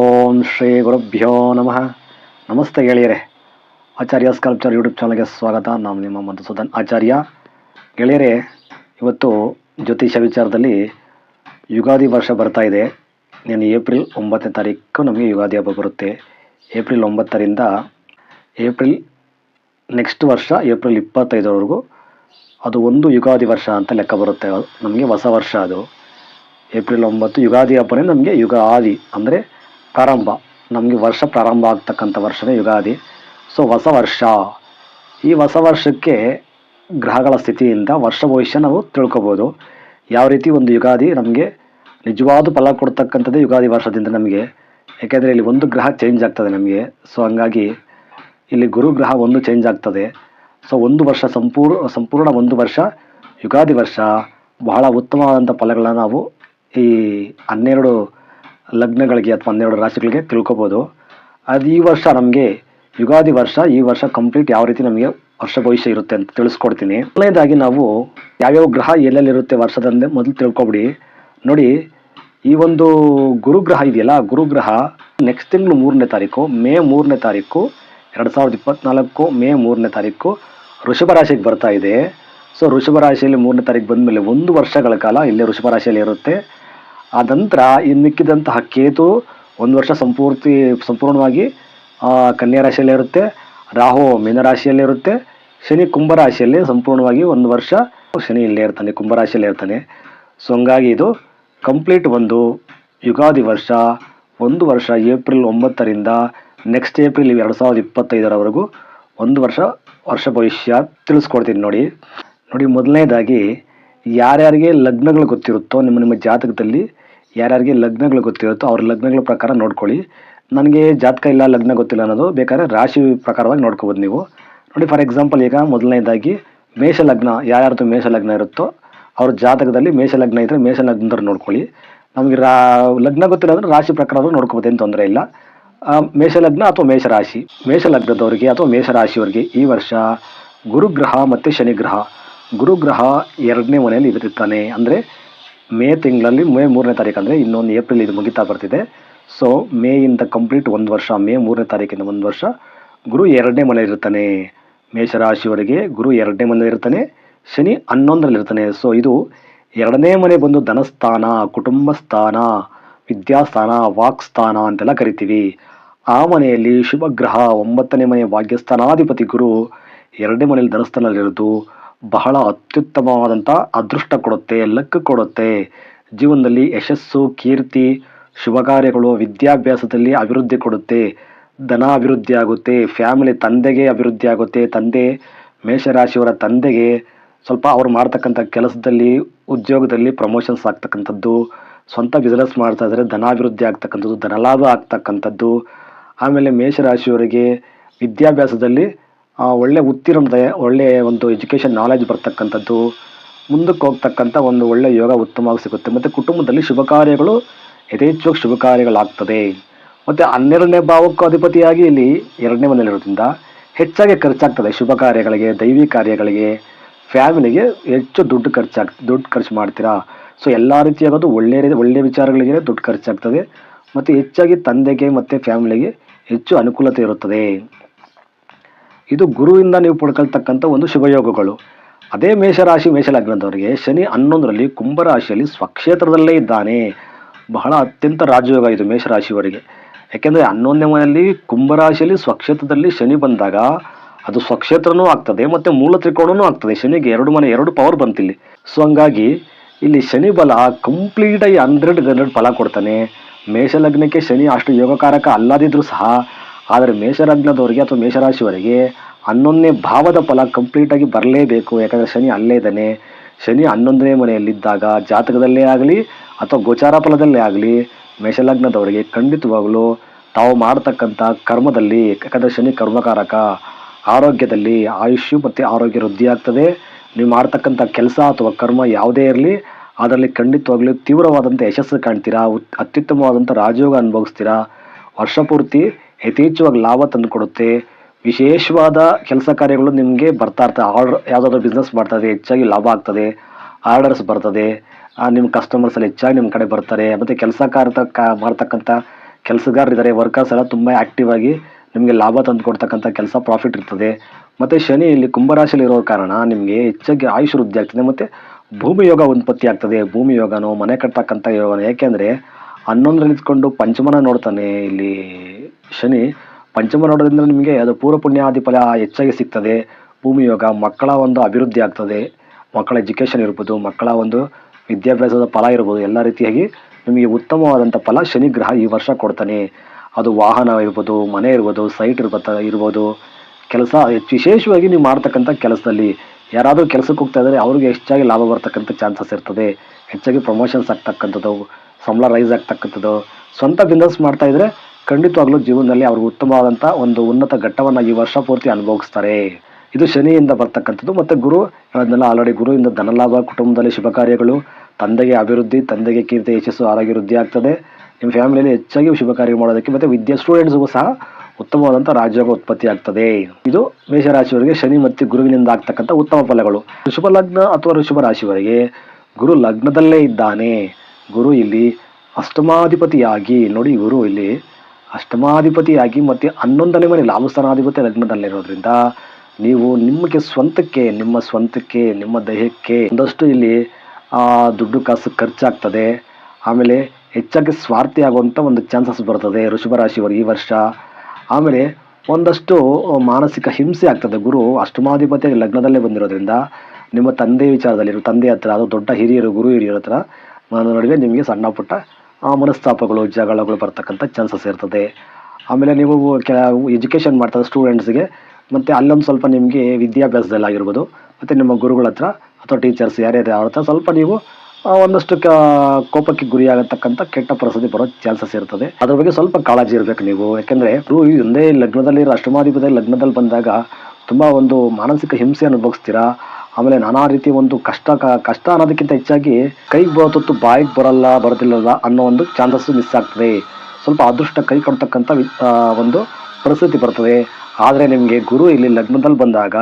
ಓಂ ಶ್ರೀ ಗುರುಭ್ಯೋ ನಮಃ. ನಮಸ್ತೆ ಗೆಳೆಯರೆ. ಆಚಾರ್ಯ ಸ್ಕಲ್ಪ್ಚರ್ ಯೂಟ್ಯೂಬ್ ಚಾನಲ್ಗೆ ಸ್ವಾಗತ. ನಾನು ನಿಮ್ಮ ಮಧುಸೂದನ್ ಆಚಾರ್ಯ. ಗೆಳೆಯರೆ, ಇವತ್ತು ಜ್ಯೋತಿಷ ವಿಚಾರದಲ್ಲಿ ಯುಗಾದಿ ವರ್ಷ ಬರ್ತಾ ಇದೆ. ನಾನು ಏಪ್ರಿಲ್ ಒಂಬತ್ತನೇ ತಾರೀಕು ನಮಗೆ ಯುಗಾದಿ ಹಬ್ಬ ಬರುತ್ತೆ. ಏಪ್ರಿಲ್ ಒಂಬತ್ತರಿಂದ ಏಪ್ರಿಲ್ ನೆಕ್ಸ್ಟ್ ವರ್ಷ, ಏಪ್ರಿಲ್ ಇಪ್ಪತ್ತೈದರವರೆಗೂ ಅದು ಒಂದು ಯುಗಾದಿ ವರ್ಷ ಅಂತ ಲೆಕ್ಕ ಬರುತ್ತೆ. ನಮಗೆ ಹೊಸ ವರ್ಷ ಅದು. ಏಪ್ರಿಲ್ ಒಂಬತ್ತು ಯುಗಾದಿ ಹಬ್ಬನೇ ನಮಗೆ ಯುಗಾದಿ, ಅಂದರೆ ಪ್ರಾರಂಭ. ನಮಗೆ ವರ್ಷ ಪ್ರಾರಂಭ ಆಗ್ತಕ್ಕಂಥ ವರ್ಷವೇ ಯುಗಾದಿ. ಸೊ ಹೊಸ ವರ್ಷ. ಈ ಹೊಸ ವರ್ಷಕ್ಕೆ ಗ್ರಹಗಳ ಸ್ಥಿತಿಯಿಂದ ವರ್ಷ ಭವಿಷ್ಯ ನಾವು ತಿಳ್ಕೊಬೋದು. ಯಾವ ರೀತಿ ಒಂದು ಯುಗಾದಿ ನಮಗೆ ನಿಜವಾದ ಫಲ ಕೊಡ್ತಕ್ಕಂಥದ್ದು ಯುಗಾದಿ ವರ್ಷದಿಂದ ನಮಗೆ. ಯಾಕೆಂದರೆ ಇಲ್ಲಿ ಒಂದು ಗ್ರಹ ಚೇಂಜ್ ಆಗ್ತದೆ ನಮಗೆ. ಸೊ ಹಂಗಾಗಿ ಇಲ್ಲಿ ಗುರು ಗ್ರಹ ಒಂದು ಚೇಂಜ್ ಆಗ್ತದೆ. ಸೊ ಒಂದು ವರ್ಷ ಸಂಪೂರ್ಣ ಸಂಪೂರ್ಣ ಒಂದು ವರ್ಷ ಯುಗಾದಿ ವರ್ಷ. ಬಹಳ ಉತ್ತಮವಾದಂಥ ಫಲಗಳನ್ನ ನಾವು ಈ ಹನ್ನೆರಡು ಲಗ್ನಗಳಿಗೆ ಅಥವಾ ಹನ್ನೆರಡು ರಾಶಿಗಳಿಗೆ ತಿಳ್ಕೊಬೋದು. ಅದು ಈ ವರ್ಷ ನಮಗೆ ಯುಗಾದಿ ವರ್ಷ, ಈ ವರ್ಷ ಕಂಪ್ಲೀಟ್ ಯಾವ ರೀತಿ ನಮಗೆ ವರ್ಷ ಭವಿಷ್ಯ ಇರುತ್ತೆ ಅಂತ ತಿಳಿಸ್ಕೊಡ್ತೀನಿ. ಮೊದಲನೇದಾಗಿ ನಾವು ಯಾವ್ಯಾವ ಗ್ರಹ ಎಲ್ಲೆಲ್ಲಿರುತ್ತೆ ವರ್ಷದಂದೇ ಮೊದಲು ತಿಳ್ಕೊಬಿಡಿ. ನೋಡಿ, ಈ ಒಂದು ಗುರುಗ್ರಹ ಇದೆಯಲ್ಲ ಗುರುಗ್ರಹ ನೆಕ್ಸ್ಟ್ ತಿಂಗಳು ಮೂರನೇ ತಾರೀಕು, ಮೇ ಮೂರನೇ ತಾರೀಕು, ಎರಡು ಸಾವಿರದ ಇಪ್ಪತ್ನಾಲ್ಕು, ಮೇ ಮೂರನೇ ತಾರೀಕು ಋಷಭ ರಾಶಿಗೆ ಬರ್ತಾ ಇದೆ. ಸೊ ಋಷಭ ರಾಶಿಯಲ್ಲಿ ಮೂರನೇ ತಾರೀಕು ಬಂದಮೇಲೆ ಒಂದು ವರ್ಷಗಳ ಕಾಲ ಇಲ್ಲೇ ಋಷಭ ರಾಶಿಯಲ್ಲಿ ಇರುತ್ತೆ ಆ ನಂತರ ಇನ್ನು ಮಿಕ್ಕಿದಂತಹ ಕೇತು ಒಂದು ವರ್ಷ ಸಂಪೂರ್ತಿ, ಸಂಪೂರ್ಣವಾಗಿ ಕನ್ಯಾ ರಾಶಿಯಲ್ಲಿರುತ್ತೆ ರಾಹು ಮೀನರಾಶಿಯಲ್ಲಿರುತ್ತೆ ಶನಿ ಕುಂಭರಾಶಿಯಲ್ಲಿ ಸಂಪೂರ್ಣವಾಗಿ ಒಂದು ವರ್ಷ ಶನಿ ಇಲ್ಲೇ ಇರ್ತಾನೆ ಕುಂಭರಾಶಿಯಲ್ಲಿ ಇರ್ತಾನೆ. ಸೊ ಹಂಗಾಗಿ ಇದು ಕಂಪ್ಲೀಟ್ ಒಂದು ಯುಗಾದಿ ವರ್ಷ, ಒಂದು ವರ್ಷ ಏಪ್ರಿಲ್ ಒಂಬತ್ತರಿಂದ ನೆಕ್ಸ್ಟ್ ಏಪ್ರಿಲ್ ಎರಡು ಸಾವಿರದ ಇಪ್ಪತ್ತೈದರವರೆಗೂ ಒಂದು ವರ್ಷ ವರ್ಷ ಭವಿಷ್ಯ ತಿಳಿಸ್ಕೊಡ್ತೀನಿ ನೋಡಿ. ನೋಡಿ, ಮೊದಲನೇದಾಗಿ ಯಾರ್ಯಾರಿಗೆ ಲಗ್ನಗಳು ಗೊತ್ತಿರುತ್ತೋ ನಿಮ್ಮ ನಿಮ್ಮ ಜಾತಕದಲ್ಲಿ ಯಾರ್ಯಾರಿಗೆ ಲಗ್ನಗಳು ಗೊತ್ತಿರುತ್ತೋ ಅವ್ರ ಲಗ್ನಗಳ ಪ್ರಕಾರ ನೋಡ್ಕೊಳ್ಳಿ. ನನಗೆ ಜಾತಕ ಇಲ್ಲ, ಲಗ್ನ ಗೊತ್ತಿಲ್ಲ ಅನ್ನೋದು ಬೇಕಾದ್ರೆ ರಾಶಿ ಪ್ರಕಾರವಾಗಿ ನೋಡ್ಕೋಬೋದು ನೀವು. ನೋಡಿ ಫಾರ್ ಎಕ್ಸಾಂಪಲ್ ಈಗ ಮೊದಲನೇದಾಗಿ ಮೇಷ ಲಗ್ನ ಯಾರ್ಯಾರ್ದು ಮೇಷ ಲಗ್ನ ಇರುತ್ತೋ ಅವ್ರ ಜಾತಕದಲ್ಲಿ ಮೇಷ ಲಗ್ನ ಇದ್ದರೆ ಮೇಷ ಲಗ್ನದವ್ರು ನೋಡ್ಕೊಳ್ಳಿ. ನಮಗೆ ರಾ, ಲಗ್ನ ಗೊತ್ತಿಲ್ಲ ಅಂದರೆ ರಾಶಿ ಪ್ರಕಾರವಾಗಿ ನೋಡ್ಕೋಬೋದು, ಏನು ತೊಂದರೆ ಇಲ್ಲ. ಮೇಷಲಗ್ನ ಮೇಷ ಲಗ್ನ ಅಥವಾ ಮೇಷ ರಾಶಿ, ಮೇಷ ಲಗ್ನದವರಿಗೆ ಅಥವಾ ಮೇಷ ರಾಶಿಯವರಿಗೆ ಈ ವರ್ಷ ಗುರುಗ್ರಹ ಮತ್ತು ಶನಿಗ್ರಹ. ಗುರುಗ್ರಹ ಎರಡನೇ ಮನೆಯಲ್ಲಿ ಇರ್ತಾನೆ ಅಂದರೆ ಮೇ ತಿಂಗಳಲ್ಲಿ ಮೇ ಮೂರನೇ ತಾರೀಕು ಅಂದರೆ ಇನ್ನೊಂದು ಏಪ್ರಿಲ್ ಇದು ಮುಗಿತಾ ಬರ್ತಿದೆ. ಸೊ ಮೇಯಿಂದ ಕಂಪ್ಲೀಟ್ ಒಂದು ವರ್ಷ, ಮೇ ಮೂರನೇ ತಾರೀಕಿಂದ ಒಂದು ವರ್ಷ, ಗುರು ಎರಡನೇ ಮನೆ ಇರ್ತಾನೆ ಮೇಷರಾಶಿಯವರಿಗೆ ಗುರು ಎರಡನೇ ಮನೆ ಇರ್ತಾನೆ ಶನಿ ಹನ್ನೊಂದರಲ್ಲಿರ್ತಾನೆ ಸೊ ಇದು ಎರಡನೇ ಮನೆ ಬಂದು ಧನಸ್ಥಾನ, ಕುಟುಂಬ ಸ್ಥಾನ ವಿದ್ಯಾಸ್ಥಾನ ವಾಕ್ಸ್ಥಾನ ಅಂತೆಲ್ಲ ಕರಿತೀವಿ. ಆ ಮನೆಯಲ್ಲಿ ಶುಭ ಗ್ರಹ ಒಂಬತ್ತನೇ ಮನೆ ಭಾಗ್ಯಸ್ಥಾನಾಧಿಪತಿ ಗುರು, ಎರಡನೇ ಮನೆಯಲ್ಲಿ ಧನಸ್ಥಾನದಲ್ಲಿರೋದು. ಬಹಳ ಅತ್ಯುತ್ತಮವಾದಂಥ ಅದೃಷ್ಟ ಕೊಡುತ್ತೆ, ಲಕ್ ಕೊಡುತ್ತೆ. ಜೀವನದಲ್ಲಿ ಯಶಸ್ಸು, ಕೀರ್ತಿ ಶುಭ ಕಾರ್ಯಗಳು ವಿದ್ಯಾಭ್ಯಾಸದಲ್ಲಿ ಅಭಿವೃದ್ಧಿ ಕೊಡುತ್ತೆ. ಧನ ಅಭಿವೃದ್ಧಿ ಆಗುತ್ತೆ ಫ್ಯಾಮಿಲಿ ತಂದೆಗೆ ಅಭಿವೃದ್ಧಿ ಆಗುತ್ತೆ, ತಂದೆ ಮೇಷರಾಶಿಯವರ ತಂದೆಗೆ. ಸ್ವಲ್ಪ ಅವ್ರು ಮಾಡ್ತಕ್ಕಂಥ ಕೆಲಸದಲ್ಲಿ, ಉದ್ಯೋಗದಲ್ಲಿ ಪ್ರಮೋಷನ್ಸ್ ಆಗ್ತಕ್ಕಂಥದ್ದು, ಸ್ವಂತ ಬಿಸ್ನೆಸ್ ಮಾಡ್ತಾ ಧನ ಧನಾಭಿವೃದ್ಧಿ ಆಗ್ತಕ್ಕಂಥದ್ದು ಧನಲಾಭ ಆಗ್ತಕ್ಕಂಥದ್ದು. ಆಮೇಲೆ ಮೇಷರಾಶಿಯವರಿಗೆ ವಿದ್ಯಾಭ್ಯಾಸದಲ್ಲಿ ಒಳ್ಳೆ ಉತ್ತೀರ್ಣತೆ ಒಳ್ಳೆ ಒಂದು ಎಜುಕೇಷನ್ ನಾಲೆಜ್ ಬರ್ತಕ್ಕಂಥದ್ದು, ಮುಂದಕ್ಕೆ ಹೋಗ್ತಕ್ಕಂಥ ಒಂದು ಒಳ್ಳೆ ಯೋಗ ಉತ್ತಮವಾಗಿ ಸಿಗುತ್ತೆ. ಮತ್ತು ಕುಟುಂಬದಲ್ಲಿ ಶುಭ ಕಾರ್ಯಗಳು, ಯಥೇಚ್ಛವಾಗಿ ಶುಭ ಕಾರ್ಯಗಳಾಗ್ತದೆ. ಮತ್ತು ಹನ್ನೆರಡನೇ ಭಾವಕ್ಕೂ ಅಧಿಪತಿಯಾಗಿ ಇಲ್ಲಿ ಎರಡನೇ ಮನೆಯಲ್ಲಿರೋದ್ರಿಂದ ಹೆಚ್ಚಾಗಿ ಖರ್ಚಾಗ್ತದೆ ಶುಭ ಕಾರ್ಯಗಳಿಗೆ, ದೈವಿ ಕಾರ್ಯಗಳಿಗೆ. ಫ್ಯಾಮಿಲಿಗೆ ಹೆಚ್ಚು ದುಡ್ಡು ಖರ್ಚಾಗ್, ದುಡ್ಡು ಖರ್ಚು ಮಾಡ್ತೀರಾ? ಸೊ ಎಲ್ಲ ರೀತಿಯಾಗೋದು ಒಳ್ಳೆ ರೀತಿ, ಒಳ್ಳೆ ವಿಚಾರಗಳಿಗೆ ದುಡ್ಡು ಖರ್ಚಾಗ್ತದೆ. ಮತ್ತು ಹೆಚ್ಚಾಗಿ ತಂದೆಗೆ ಮತ್ತು ಫ್ಯಾಮಿಲಿಗೆ ಹೆಚ್ಚು ಅನುಕೂಲತೆ ಇರುತ್ತದೆ. ಇದು ಗುರುವಿಂದ ನೀವು ಪಡ್ಕೊಳ್ತಕ್ಕಂಥ ಒಂದು ಶುಭಯೋಗಗಳು. ಅದೇ ಮೇಷರಾಶಿ ಮೇಷಲಗ್ನದವರಿಗೆ ಶನಿ ಹನ್ನೊಂದರಲ್ಲಿ ಕುಂಭರಾಶಿಯಲ್ಲಿ ಸ್ವಕ್ಷೇತ್ರದಲ್ಲೇ ಇದ್ದಾನೆ. ಬಹಳ ಅತ್ಯಂತ ರಾಜಯೋಗ ಇದು ಮೇಷರಾಶಿಯವರಿಗೆ. ಯಾಕೆಂದರೆ ಹನ್ನೊಂದನೇ ಮನೆಯಲ್ಲಿ ಕುಂಭರಾಶಿಯಲ್ಲಿ ಸ್ವಕ್ಷೇತ್ರದಲ್ಲಿ ಶನಿ ಬಂದಾಗ ಅದು ಸ್ವಕ್ಷೇತ್ರನೂ ಆಗ್ತದೆ ಮತ್ತು ಮೂಲ ತ್ರಿಕೋಣನೂ ಆಗ್ತದೆ. ಶನಿಗೆ ಎರಡು ಮನೆ, ಎರಡು ಪವರ್ ಬಂತಿಲ್ಲಿ. ಸೊ ಹಂಗಾಗಿ ಇಲ್ಲಿ ಶನಿ ಬಲ ಕಂಪ್ಲೀಟಾಗಿ ಹಂಡ್ರೆಡ್ ಹಂಡ್ರೆಡ್ ಫಲ ಕೊಡ್ತಾನೆ. ಮೇಷಲಗ್ನಕ್ಕೆ ಶನಿ ಅಷ್ಟು ಯೋಗಕಾರಕ ಅಲ್ಲದಿದ್ದರೂ ಸಹ ಆದರೆ ಮೇಷಲಗ್ನದವರಿಗೆ ಅಥವಾ ಮೇಷರಾಶಿಯವರಿಗೆ ಹನ್ನೊಂದನೇ ಭಾವದ ಫಲ ಕಂಪ್ಲೀಟಾಗಿ ಬರಲೇಬೇಕು. ಯಾಕಂದರೆ ಶನಿ ಅಲ್ಲೇ ಇದ್ದಾನೆ. ಶನಿ ಹನ್ನೊಂದನೇ ಮನೆಯಲ್ಲಿದ್ದಾಗ ಜಾತಕದಲ್ಲೇ ಆಗಲಿ ಅಥವಾ ಗೋಚಾರ ಫಲದಲ್ಲೇ ಆಗಲಿ ಮೇಷಲಗ್ನದವರಿಗೆ ಖಂಡಿತವಾಗಲೂ ತಾವು ಮಾಡತಕ್ಕಂಥ ಕರ್ಮದಲ್ಲಿ, ಯಾಕಂದರೆ ಶನಿ ಕರ್ಮಕಾರಕ, ಆರೋಗ್ಯದಲ್ಲಿ ಆಯುಷ್ಯು ಮತ್ತು ಆರೋಗ್ಯ ವೃದ್ಧಿ ಆಗ್ತದೆ. ನೀವು ಮಾಡ್ತಕ್ಕಂಥ ಕೆಲಸ ಅಥವಾ ಕರ್ಮ ಯಾವುದೇ ಇರಲಿ, ಅದರಲ್ಲಿ ಖಂಡಿತವಾಗ್ಲೂ ತೀವ್ರವಾದಂಥ ಯಶಸ್ಸು ಕಾಣ್ತೀರಾ ಅತ್ಯುತ್ತಮವಾದಂಥ ರಾಜಯೋಗ ಅನುಭವಿಸ್ತೀರಾ, ವರ್ಷ ಪೂರ್ತಿ ಯಥೇಚ್ಛವಾಗಿ ಲಾಭ ತಂದುಕೊಡುತ್ತೆ ವಿಶೇಷವಾದ ಕೆಲಸ ಕಾರ್ಯಗಳು ನಿಮಗೆ ಬರ್ತಾ ಇರ್ತವೆ ಆರ್ಡರ್ ಯಾವುದಾದ್ರು ಬಿಸ್ನೆಸ್ ಮಾಡ್ತದೆ, ಹೆಚ್ಚಾಗಿ ಲಾಭ ಆಗ್ತದೆ. ಆರ್ಡರ್ಸ್ ಬರ್ತದೆ. ನಿಮ್ಮ ಕಸ್ಟಮರ್ಸ್ ಎಲ್ಲ ಹೆಚ್ಚಾಗಿ ನಿಮ್ಮ ಕಡೆ ಬರ್ತಾರೆ. ಮತ್ತು ಕೆಲಸ ಕಾರ್ಯ ಮಾಡ್ತಕ್ಕಂಥ ಕೆಲಸಗಾರರಿದ್ದಾರೆ. ವರ್ಕರ್ಸ್ ಎಲ್ಲ ತುಂಬ ಆ್ಯಕ್ಟಿವ್ ಆಗಿ ನಿಮಗೆ ಲಾಭ ತಂದು ಕೊಡ್ತಕ್ಕಂಥ ಕೆಲಸ ಪ್ರಾಫಿಟ್ ಇರ್ತದೆ. ಮತ್ತು ಶನಿ ಇಲ್ಲಿ ಕುಂಭರಾಶಿಯಲ್ಲಿ ಇರೋ ಕಾರಣ ನಿಮಗೆ ಹೆಚ್ಚಾಗಿ ಆಯುಷ್ ವೃದ್ಧಿ ಆಗ್ತದೆ. ಮತ್ತು ಭೂಮಿ ಯೋಗ ಉತ್ಪತ್ತಿ ಆಗ್ತದೆ. ಭೂಮಿ ಯೋಗನೋ, ಮನೆ ಕಟ್ತಕ್ಕಂಥ ಯೋಗನೋ. ಏಕೆಂದರೆ ಹನ್ನೊಂದರಲ್ಲಿ ನಿಂತ್ಕೊಂಡು ಪಂಚಮನ ನೋಡ್ತಾನೆ ಇಲ್ಲಿ ಶನಿ ಪಂಚಮ ನೋಡೋದ್ರಿಂದ ನಿಮಗೆ ಅದು ಪೂರ್ವ ಪುಣ್ಯಾದಿ ಫಲ ಹೆಚ್ಚಾಗಿ ಸಿಗ್ತದೆ. ಭೂಮಿ ಯೋಗ ಮಕ್ಕಳ ಒಂದು ಅಭಿವೃದ್ಧಿ ಆಗ್ತದೆ. ಮಕ್ಕಳ ಎಜುಕೇಷನ್ ಇರ್ಬೋದು, ಮಕ್ಕಳ ಒಂದು ವಿದ್ಯಾಭ್ಯಾಸದ ಫಲ ಇರ್ಬೋದು, ಎಲ್ಲ ರೀತಿಯಾಗಿ ನಿಮಗೆ ಉತ್ತಮವಾದಂಥ ಫಲ ಶನಿ ಗ್ರಹ ಈ ವರ್ಷ ಕೊಡ್ತಾನೆ. ಅದು ವಾಹನ ಇರ್ಬೋದು, ಮನೆ ಇರ್ಬೋದು ಸೈಟ್ ಇರ್ಬೋದು ಇರ್ಬೋದು. ಕೆಲಸ ವಿಶೇಷವಾಗಿ ನೀವು ಮಾಡ್ತಕ್ಕಂಥ ಕೆಲಸದಲ್ಲಿ ಯಾರಾದರೂ ಕೆಲಸಕ್ಕೆ ಹೋಗ್ತಾ ಇದ್ದಾರೆ, ಅವ್ರಿಗೆ ಹೆಚ್ಚಾಗಿ ಲಾಭ ಬರ್ತಕ್ಕಂಥ ಚಾನ್ಸಸ್ ಇರ್ತದೆ. ಹೆಚ್ಚಾಗಿ ಪ್ರಮೋಷನ್ಸ್ ಆಗ್ತಕ್ಕಂಥದ್ದು, ಸಂಬಳ ರೈಸ್ ಆಗ್ತಕ್ಕಂಥದ್ದು. ಸ್ವಂತ ಬಿಸ್ನೆಸ್ ಮಾಡ್ತಾ ಇದ್ರೆ ಖಂಡಿತವಾಗ್ಲೂ ಜೀವನದಲ್ಲಿ ಅವರು ಉತ್ತಮವಾದಂಥ ಒಂದು ಉನ್ನತ ಘಟ್ಟವನ್ನು ಈ ವರ್ಷ ಪೂರ್ತಿ ಅನುಭವಿಸ್ತಾರೆ. ಇದು ಶನಿಯಿಂದ ಬರ್ತಕ್ಕಂಥದ್ದು ಮತ್ತು ಗುರು ಅದನ್ನೆಲ್ಲ ಆಲ್ರೆಡಿ ಗುರುವಿಂದ ಧನಲಾಭ, ಕುಟುಂಬದಲ್ಲಿ ಶುಭ ಕಾರ್ಯಗಳು, ತಂದೆಗೆ ಅಭಿವೃದ್ಧಿ, ತಂದೆಗೆ ಕೀರ್ತಿ, ಯಶಸ್ಸು, ಆರೋಗ್ಯ ವೃದ್ಧಿ ಆಗ್ತದೆ. ನಿಮ್ಮ ಫ್ಯಾಮಿಲಿಯಲ್ಲಿ ಹೆಚ್ಚಾಗಿ ಶುಭ ಕಾರ್ಯ ಮಾಡೋದಕ್ಕೆ ಮತ್ತು ವಿದ್ಯಾ ಸ್ಟೂಡೆಂಟ್ಸ್ಗೂ ಸಹ ಉತ್ತಮವಾದಂಥ ರಾಜ್ಯೋಗ ಉತ್ಪತ್ತಿ ಆಗ್ತದೆ. ಇದು ಮೇಷರಾಶಿಯವರಿಗೆ ಶನಿ ಮತ್ತು ಗುರುವಿನಿಂದ ಆಗ್ತಕ್ಕಂಥ ಉತ್ತಮ ಫಲಗಳು. ಋಷಭ ಲಗ್ನ ಅಥವಾ ಋಷಭ ರಾಶಿಯವರಿಗೆ ಗುರು ಲಗ್ನದಲ್ಲೇ ಇದ್ದಾನೆ. ಗುರು ಇಲ್ಲಿ ಅಷ್ಟಮಾಧಿಪತಿಯಾಗಿ ನೋಡಿ ಗುರು ಇಲ್ಲಿ ಅಷ್ಟಮಾಧಿಪತಿಯಾಗಿ ಮತ್ತು ಹನ್ನೊಂದನೇ ಮನೆ ಲಾಭಸ್ಥಾನಾಧಿಪತಿ ಲಗ್ನದಲ್ಲಿರೋದ್ರಿಂದ ನೀವು ನಿಮಗೆ ಸ್ವಂತಕ್ಕೆ, ನಿಮ್ಮ ಸ್ವಂತಕ್ಕೆ, ನಿಮ್ಮ ದೇಹಕ್ಕೆ ಒಂದಷ್ಟು ಇಲ್ಲಿ ದುಡ್ಡು ಕಾಸು ಖರ್ಚಾಗ್ತದೆ. ಆಮೇಲೆ ಹೆಚ್ಚಾಗಿ ಸ್ವಾರ್ಥಿ ಆಗುವಂಥ ಒಂದು ಚಾನ್ಸಸ್ ಬರ್ತದೆ ಋಷಭ ರಾಶಿಯವರು ಈ ವರ್ಷ. ಆಮೇಲೆ ಒಂದಷ್ಟು ಮಾನಸಿಕ ಹಿಂಸೆ ಆಗ್ತದೆ. ಗುರು, ಅಷ್ಟಮಾಧಿಪತಿ ಲಗ್ನದಲ್ಲೇ ಬಂದಿರೋದ್ರಿಂದ ನಿಮ್ಮ ತಂದೆ ವಿಚಾರದಲ್ಲಿ ತಂದೆ ಹತ್ರ, ಅದು ದೊಡ್ಡ ಹಿರಿಯರು, ಗುರು ಹಿರಿಯರ ಹತ್ರ ನಡುವೆ ನಿಮಗೆ ಸಣ್ಣ ಪುಟ್ಟ ಮನಸ್ತಾಪಗಳು, ಜಗಳಗಳು ಬರ್ತಕ್ಕಂಥ ಚಾನ್ಸಸ್ ಇರ್ತದೆ. ಆಮೇಲೆ ನೀವು ಕೆಲ ಎಜುಕೇಷನ್ ಮಾಡ್ತಾರೆ ಸ್ಟೂಡೆಂಟ್ಸ್ಗೆ ಮತ್ತು ಅಲ್ಲೊಂದು ಸ್ವಲ್ಪ ನಿಮಗೆ ವಿದ್ಯಾಭ್ಯಾಸದಲ್ಲಾಗಿರ್ಬೋದು ಮತ್ತು ನಿಮ್ಮ ಗುರುಗಳ ಹತ್ರ ಅಥವಾ ಟೀಚರ್ಸ್ ಯಾರ್ಯಾರು ಅವ್ರ ಹತ್ರ ಸ್ವಲ್ಪ ನೀವು ಒಂದಷ್ಟು ಕೋಪಕ್ಕೆ ಗುರಿಯಾಗತಕ್ಕಂಥ ಕೆಟ್ಟ ಪರಿಸ್ಥಿತಿ ಬರೋ ಚಾನ್ಸಸ್ ಇರ್ತದೆ. ಅದ್ರ ಬಗ್ಗೆ ಸ್ವಲ್ಪ ಕಾಳಜಿ ಇರಬೇಕು ನೀವು. ಯಾಕೆಂದರೆ ಗುರು ಒಂದೇ ಲಗ್ನದಲ್ಲಿ ಅಷ್ಟಮಾಧಿಪತಿ ಲಗ್ನದಲ್ಲಿ ಬಂದಾಗ ತುಂಬ ಒಂದು ಮಾನಸಿಕ ಹಿಂಸೆ ಅನುಭವಿಸ್ತೀರಾ? ಆಮೇಲೆ ನಾನಾ ರೀತಿ ಒಂದು ಕಷ್ಟ ಕಷ್ಟ ಅನ್ನೋದಕ್ಕಿಂತ ಹೆಚ್ಚಾಗಿ ಕೈಗೆ ಬರೋತತ್ತು ಬಾಯಿಗೆ ಬರಲ್ಲ, ಬರೋದಿಲ್ಲಲ್ಲ ಅನ್ನೋ ಒಂದು ಚಾನ್ಸಸ್ ಮಿಸ್ ಆಗ್ತದೆ. ಸ್ವಲ್ಪ ಅದೃಷ್ಟ ಕೈ ಕೊಡ್ತಕ್ಕಂಥ ಒಂದು ಪರಿಸ್ಥಿತಿ ಬರ್ತದೆ. ಆದರೆ ನಿಮಗೆ ಗುರು ಇಲ್ಲಿ ಲಗ್ನದಲ್ಲಿ ಬಂದಾಗ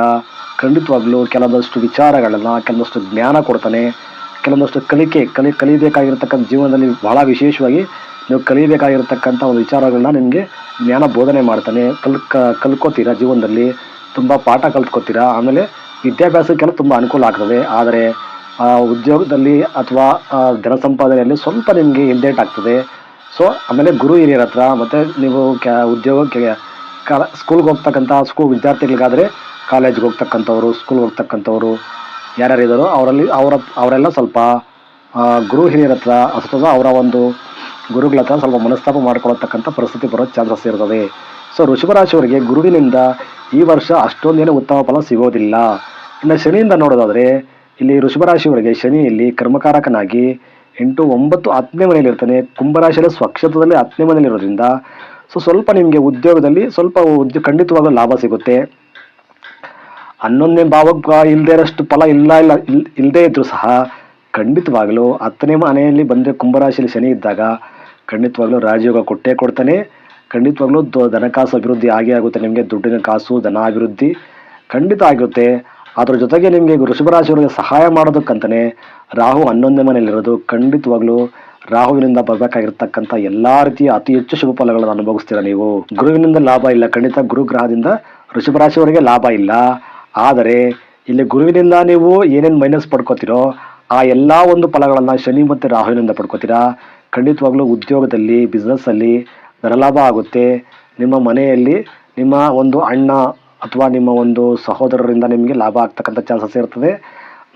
ಖಂಡಿತವಾಗ್ಲೂ ಕೆಲವೊಂದಷ್ಟು ವಿಚಾರಗಳನ್ನು, ಕೆಲವೊಂದಷ್ಟು ಜ್ಞಾನ ಕೊಡ್ತಾನೆ. ಕೆಲವೊಂದಷ್ಟು ಕಲಿಕೆ, ಕಲಿ, ಕಲಿಬೇಕಾಗಿರ್ತಕ್ಕಂಥ ಜೀವನದಲ್ಲಿ ಬಹಳ ವಿಶೇಷವಾಗಿ ನೀವು ಕಲಿಬೇಕಾಗಿರ್ತಕ್ಕಂಥ ಒಂದು ವಿಚಾರಗಳನ್ನ ನಿಮಗೆ ಜ್ಞಾನ ಬೋಧನೆ ಮಾಡ್ತಾನೆ. ಕಲ್ ಕಲ್ಕೋತೀರಾ ಜೀವನದಲ್ಲಿ? ತುಂಬ ಪಾಠ ಕಲ್ತ್ಕೋತೀರಾ? ಆಮೇಲೆ ವಿದ್ಯಾಭ್ಯಾಸಕ್ಕೆಲ್ಲ ತುಂಬ ಅನುಕೂಲ ಆಗ್ತದೆ. ಆದರೆ ಉದ್ಯೋಗದಲ್ಲಿ ಅಥವಾ ಧನ ಸಂಪಾದನೆಯಲ್ಲಿ ಸ್ವಲ್ಪ ನಿಮಗೆ ಹಿಂದೇಟ್ ಆಗ್ತದೆ. ಸೊ ಆಮೇಲೆ ಗುರು ಹಿರಿಯರ ಹತ್ರ ಮತ್ತು ನೀವು ಕ್ಯಾ, ಉದ್ಯೋಗಕ್ಕೆ ಕಾಲ ಸ್ಕೂಲ್ಗೆ ಹೋಗ್ತಕ್ಕಂಥ ಸ್ಕೂಲ್ ವಿದ್ಯಾರ್ಥಿಗಳಿಗಾದರೆ ಕಾಲೇಜ್ಗೆ ಹೋಗ್ತಕ್ಕಂಥವ್ರು ಸ್ಕೂಲ್ಗೆ ಹೋಗ್ತಕ್ಕಂಥವ್ರು ಯಾರ್ಯಾರು ಇದ್ದಾರೋ ಅವರಲ್ಲಿ ಅವರ, ಅವರೆಲ್ಲ ಸ್ವಲ್ಪ ಗುರು ಹಿರಿಯರ ಹತ್ರ ಅಥವಾ ಅವರ ಒಂದು ಗುರುಗಳ ಹತ್ರ ಸ್ವಲ್ಪ ಮನಸ್ತಾಪ ಮಾಡ್ಕೊಳ್ಳತಕ್ಕಂಥ ಪರಿಸ್ಥಿತಿ ಬರೋ ಚಾನ್ಸಸ್ ಇರ್ತದೆ. ಸೊ ವೃಷಭರಾಶಿಯವರಿಗೆ ಗುರುವಿನಿಂದ ಈ ವರ್ಷ ಅಷ್ಟೊಂದೇನು ಉತ್ತಮ ಫಲ ಸಿಗೋದಿಲ್ಲ. ಇನ್ನು ಶನಿಯಿಂದ ನೋಡೋದಾದರೆ, ಇಲ್ಲಿ ವೃಷಭರಾಶಿಯವರಿಗೆ ಶನಿ ಇಲ್ಲಿ ಕರ್ಮಕಾರಕನಾಗಿ ಎಂಟು ಒಂಬತ್ತು ಹತ್ತನೇ ಮನೆಯಲ್ಲಿ ಇರ್ತಾನೆ ಕುಂಭರಾಶಿಯಲ್ಲಿ ಸ್ವಕ್ಷೇತ್ರದಲ್ಲಿ ಹತ್ತನೇ ಮನೆಯಲ್ಲಿ ಇರೋದ್ರಿಂದ ಸೊ ಸ್ವಲ್ಪ ನಿಮಗೆ ಉದ್ಯೋಗದಲ್ಲಿ ಸ್ವಲ್ಪ ಉದ್ಯೋಗ ಖಂಡಿತವಾಗಲೂ ಲಾಭ ಸಿಗುತ್ತೆ. ಹನ್ನೊಂದನೇ ಭಾವಕ್ಕೆ ಇಲ್ಲದೇ ಇರೋಷ್ಟು ಫಲ ಇಲ್ಲ ಇಲ್ಲ, ಇಲ್ ಇಲ್ಲದೇ ಇದ್ರೂ ಸಹ ಖಂಡಿತವಾಗಲೂ ಹತ್ತನೇ ಮನೆಯಲ್ಲಿ ಬಂದರೆ ಕುಂಭರಾಶಿಯಲ್ಲಿ ಶನಿ ಇದ್ದಾಗ ಖಂಡಿತವಾಗ್ಲೂ ರಾಜಯೋಗ ಕೊಟ್ಟೇ ಕೊಡ್ತಾನೆ. ಖಂಡಿತವಾಗ್ಲೂ ಧನಕಾಸು ಧನ ಕಾಸು ಅಭಿವೃದ್ಧಿ ಆಗೇ ಆಗುತ್ತೆ. ನಿಮಗೆ ದುಡ್ಡಿನ ಕಾಸು ಧನ ಅಭಿವೃದ್ಧಿ ಖಂಡಿತ ಆಗುತ್ತೆ. ಅದರ ಜೊತೆಗೆ ನಿಮಗೆ ವೃಷಭರಾಶಿಯವರಿಗೆ ಸಹಾಯ ಮಾಡೋದಕ್ಕಂತಲೇ ರಾಹು ಹನ್ನೊಂದನೇ ಮನೆಯಲ್ಲಿರೋದು ಖಂಡಿತವಾಗ್ಲೂ ರಾಹುವಿನಿಂದ ಬರಬೇಕಾಗಿರ್ತಕ್ಕಂಥ ಎಲ್ಲ ರೀತಿಯ ಅತಿ ಹೆಚ್ಚು ಶುಭ ಫಲಗಳನ್ನು ಅನುಭವಿಸ್ತೀರಾ ನೀವು? ಗುರುವಿನಿಂದ ಲಾಭ ಇಲ್ಲ. ಖಂಡಿತ ಗುರು ಗ್ರಹದಿಂದ ವೃಷಭರಾಶಿಯವರಿಗೆ ಲಾಭ ಇಲ್ಲ. ಆದರೆ ಇಲ್ಲಿ ಗುರುವಿನಿಂದ ನೀವು ಏನೇನು ಮೈನಸ್ ಪಡ್ಕೋತಿರೋ ಆ ಎಲ್ಲ ಒಂದು ಫಲಗಳನ್ನು ಶನಿ ಮತ್ತು ರಾಹುವಿನಿಂದ ಪಡ್ಕೋತೀರಾ? ಖಂಡಿತವಾಗ್ಲೂ ಉದ್ಯೋಗದಲ್ಲಿ ಬಿಸ್ನೆಸ್ಸಲ್ಲಿ ಧನಲಾಭ ಆಗುತ್ತೆ. ನಿಮ್ಮ ಮನೆಯಲ್ಲಿ ನಿಮ್ಮ ಒಂದು ಅಣ್ಣ ಅಥವಾ ನಿಮ್ಮ ಒಂದು ಸಹೋದರರಿಂದ ನಿಮಗೆ ಲಾಭ ಆಗ್ತಕ್ಕಂಥ ಚಾನ್ಸಸ್ ಇರ್ತದೆ.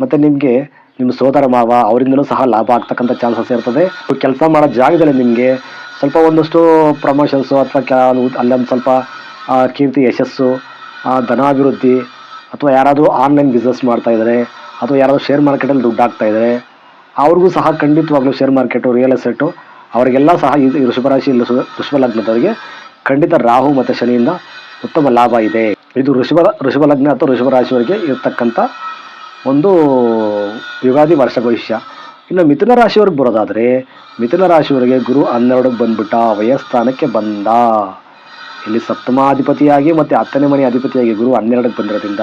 ಮತ್ತು ನಿಮಗೆ ನಿಮ್ಮ ಸೋದರ ಮಾವ ಅವರಿಂದಲೂ ಸಹ ಲಾಭ ಆಗ್ತಕ್ಕಂಥ ಚಾನ್ಸಸ್ ಇರ್ತದೆ. ಕೆಲಸ ಮಾಡೋ ಜಾಗದಲ್ಲಿ ನಿಮಗೆ ಸ್ವಲ್ಪ ಒಂದಷ್ಟು ಪ್ರಮೋಷನ್ಸು ಅಥವಾ ಕೆಲವು ಅಲ್ಲೊಂದು ಸ್ವಲ್ಪ ಕೀರ್ತಿ, ಯಶಸ್ಸು ಧನಾಭಿವೃದ್ಧಿ ಅಥವಾ ಯಾರಾದರೂ ಆನ್ಲೈನ್ ಬಿಸ್ನೆಸ್ ಮಾಡ್ತಾ ಇದ್ದಾರೆ ಅಥವಾ ಯಾರಾದರೂ ಶೇರ್ ಮಾರ್ಕೆಟಲ್ಲಿ ದುಡ್ಡು ಹಾಕ್ತಾಯಿದ್ದಾರೆ ಅವ್ರಿಗೂ ಸಹ ಖಂಡಿತವಾಗ್ಲೂ ಶೇರ್ ಮಾರ್ಕೆಟು ರಿಯಲ್ ಎಸ್ಟೇಟು ಅವರಿಗೆಲ್ಲ ಸಹ ಇದು ವೃಷಭರಾಶಿ ವೃಷಭ- ವೃಷಭ ಲಗ್ನದವರಿಗೆ ಖಂಡಿತ ರಾಹು ಮತ್ತು ಶನಿಯಿಂದ ಉತ್ತಮ ಲಾಭ ಇದೆ. ಇದು ಋಷಭ ಋಷಭ ಲಗ್ನ ಅಥವಾ ಋಷಭ ರಾಶಿಯವರಿಗೆ ಇರತಕ್ಕಂಥ ಒಂದು ಯುಗಾದಿ ವರ್ಷ ಭವಿಷ್ಯ. ಇನ್ನು ಮಿಥುನ ರಾಶಿಯವ್ರಿಗೆ ಬರೋದಾದರೆ, ಮಿಥುನ ರಾಶಿಯವರಿಗೆ ಗುರು ಹನ್ನೆರಡಕ್ಕೆ ಬಂದ್ಬಿಟ್ಟ ವಯಸ್ಥಾನಕ್ಕೆ ಬಂದ. ಇಲ್ಲಿ ಸಪ್ತಮಾಧಿಪತಿಯಾಗಿ ಮತ್ತು ಹತ್ತನೇ ಮನೆ ಅಧಿಪತಿಯಾಗಿ ಗುರು ಹನ್ನೆರಡಕ್ಕೆ ಬಂದಿರೋದ್ರಿಂದ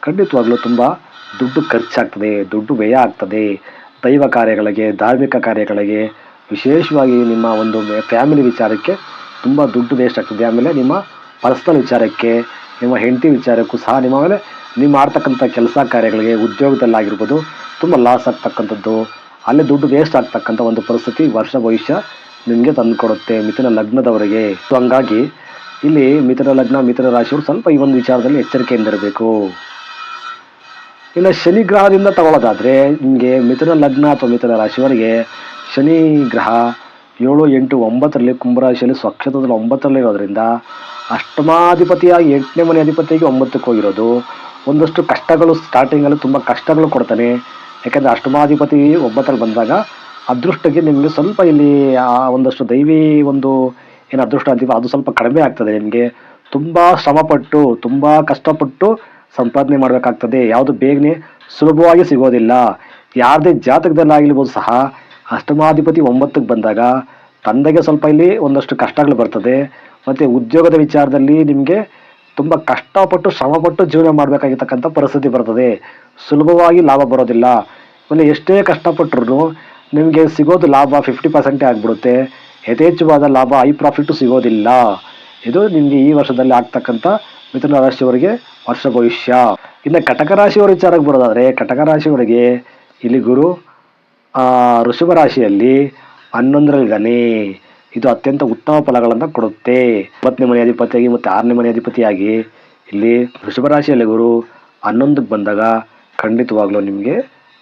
ಖಂಡಿತವಾಗ್ಲೂ ತುಂಬ ದುಡ್ಡು ಖರ್ಚಾಗ್ತದೆ, ದುಡ್ಡು ವ್ಯಯ ಆಗ್ತದೆ. ದೈವ ಕಾರ್ಯಗಳಿಗೆ, ಧಾರ್ಮಿಕ ಕಾರ್ಯಗಳಿಗೆ ವಿಶೇಷವಾಗಿ ನಿಮ್ಮ ಒಂದು ಫ್ಯಾಮಿಲಿ ವಿಚಾರಕ್ಕೆ ತುಂಬ ದುಡ್ಡು ವೇಸ್ಟ್ ಆಗ್ತದೆ. ಆಮೇಲೆ ನಿಮ್ಮ ಪರ್ಸ್ನಲ್ ವಿಚಾರಕ್ಕೆ, ನಿಮ್ಮ ಹೆಂಡತಿ ವಿಚಾರಕ್ಕೂ ಸಹ ನಿಮ್ಮ ಮೇಲೆ ನೀವು ಮಾಡ್ತಕ್ಕಂಥ ಕೆಲಸ ಕಾರ್ಯಗಳಿಗೆ ಉದ್ಯೋಗದಲ್ಲಾಗಿರ್ಬೋದು, ತುಂಬ ಲಾಸ್ ಆಗ್ತಕ್ಕಂಥದ್ದು, ಅಲ್ಲೇ ದುಡ್ಡು ವೇಸ್ಟ್ ಆಗ್ತಕ್ಕಂಥ ಒಂದು ಪರಿಸ್ಥಿತಿ ವರ್ಷ ಭವಿಷ್ಯ ನಿಮಗೆ ತಂದುಕೊಡುತ್ತೆ ಮಿಥುನ ಲಗ್ನದವರಿಗೆ. ಸೊ ಹಂಗಾಗಿ ಇಲ್ಲಿ ಮಿಥುನ ಲಗ್ನ, ಮಿಥುನ ರಾಶಿಯವರು ಸ್ವಲ್ಪ ಈ ಒಂದು ವಿಚಾರದಲ್ಲಿ ಎಚ್ಚರಿಕೆಯಿಂದ ಇರಬೇಕು. ಇನ್ನು ಶನಿ ಗ್ರಹದಿಂದ ತಗೊಳ್ಳೋದಾದ್ರೆ ನಿಮಗೆ ಮಿಥುನ ಲಗ್ನ ಅಥವಾ ಮಿಥುನ ರಾಶಿಯವರಿಗೆ ಶನಿ ಗ್ರಹ ಏಳು ಎಂಟು ಒಂಬತ್ತರಲ್ಲಿ ಕುಂಭರಾಶಿಯಲ್ಲಿ ಸ್ವಕ್ಷೇತ್ರದಲ್ಲಿ ಒಂಬತ್ತರಲ್ಲಿ ಇರೋದ್ರಿಂದ ಅಷ್ಟಮಾಧಿಪತಿಯಾಗಿ ಎಂಟನೇ ಮನೆ ಅಧಿಪತಿಯಾಗಿ ಒಂಬತ್ತಕ್ಕೆ ಹೋಗಿರೋದು. ಒಂದಷ್ಟು ಕಷ್ಟಗಳು ಸ್ಟಾರ್ಟಿಂಗಲ್ಲಿ ತುಂಬ ಕಷ್ಟಗಳು ಕೊಡ್ತಾನೆ ಯಾಕೆಂದರೆ ಅಷ್ಟಮಾಧಿಪತಿ ಒಂಬತ್ತರಲ್ಲಿ ಬಂದಾಗ ಅದೃಷ್ಟಕ್ಕೆ ನಿಮಗೆ ಸ್ವಲ್ಪ ಇಲ್ಲಿ ಆ ಒಂದಷ್ಟು ದೈವಿ ಒಂದು ಏನು ಅದೃಷ್ಟ ಅಂತೀವಿ ಅದು ಸ್ವಲ್ಪ ಕಡಿಮೆ ಆಗ್ತದೆ ನಿಮಗೆ. ತುಂಬ ಶ್ರಮಪಟ್ಟು, ತುಂಬ ಕಷ್ಟಪಟ್ಟು ಸಂಪಾದನೆ ಮಾಡಬೇಕಾಗ್ತದೆ. ಯಾವುದು ಬೇಗನೆ ಸುಲಭವಾಗಿ ಸಿಗೋದಿಲ್ಲ. ಯಾರದೇ ಜಾತಕದಲ್ಲಾಗಿರ್ಬೋದು ಸಹ ಅಷ್ಟಮಾಧಿಪತಿ ಒಂಬತ್ತಕ್ಕೆ ಬಂದಾಗ ತಂದೆಗೆ ಸ್ವಲ್ಪ ಇಲ್ಲಿ ಒಂದಷ್ಟು ಕಷ್ಟಗಳು ಬರ್ತದೆ. ಮತ್ತು ಉದ್ಯೋಗದ ವಿಚಾರದಲ್ಲಿ ನಿಮಗೆ ತುಂಬ ಕಷ್ಟಪಟ್ಟು ಶ್ರಮಪಟ್ಟು ಜೀವನ ಮಾಡಬೇಕಾಗಿರ್ತಕ್ಕಂಥ ಪರಿಸ್ಥಿತಿ ಬರ್ತದೆ. ಸುಲಭವಾಗಿ ಲಾಭ ಬರೋದಿಲ್ಲ. ಆಮೇಲೆ ಎಷ್ಟೇ ಕಷ್ಟಪಟ್ಟರು ನಿಮಗೆ ಸಿಗೋದು ಲಾಭ ಫಿಫ್ಟಿ ಪರ್ಸೆಂಟೇ ಆಗಿಬಿಡುತ್ತೆ. ಯಥೇಚ್ಛವಾದ ಲಾಭ ಐ ಪ್ರಾಫಿಟ್ಟು ಸಿಗೋದಿಲ್ಲ. ಇದು ನಿಮಗೆ ಈ ವರ್ಷದಲ್ಲಿ ಆಗ್ತಕ್ಕಂಥ ಮಿಥುನ ರಾಶಿಯವರಿಗೆ ವರ್ಷ ಭವಿಷ್ಯ. ಇನ್ನು ಕಟಕ ರಾಶಿಯವರ ವಿಚಾರಕ್ಕೆ ಬರೋದಾದರೆ ಕಟಕ ರಾಶಿಯವರಿಗೆ ಇಲ್ಲಿ ಗುರು ವೃಷಭ ರಾಶಿಯಲ್ಲಿ ಹನ್ನೊಂದರಲ್ಲಿದ್ದಾನೆ ಇದು ಅತ್ಯಂತ ಉತ್ತಮ ಫಲಗಳನ್ನು ಕೊಡುತ್ತೆ. ಇಪ್ಪತ್ತನೇ ಮನೆ ಅಧಿಪತಿಯಾಗಿ ಮತ್ತು ಆರನೇ ಮನೆ ಅಧಿಪತಿಯಾಗಿ ಇಲ್ಲಿ ವೃಷಭ ರಾಶಿಯಲ್ಲಿ ಗುರು ಹನ್ನೊಂದಕ್ಕೆ ಬಂದಾಗ ಖಂಡಿತವಾಗ್ಲೂ ನಿಮಗೆ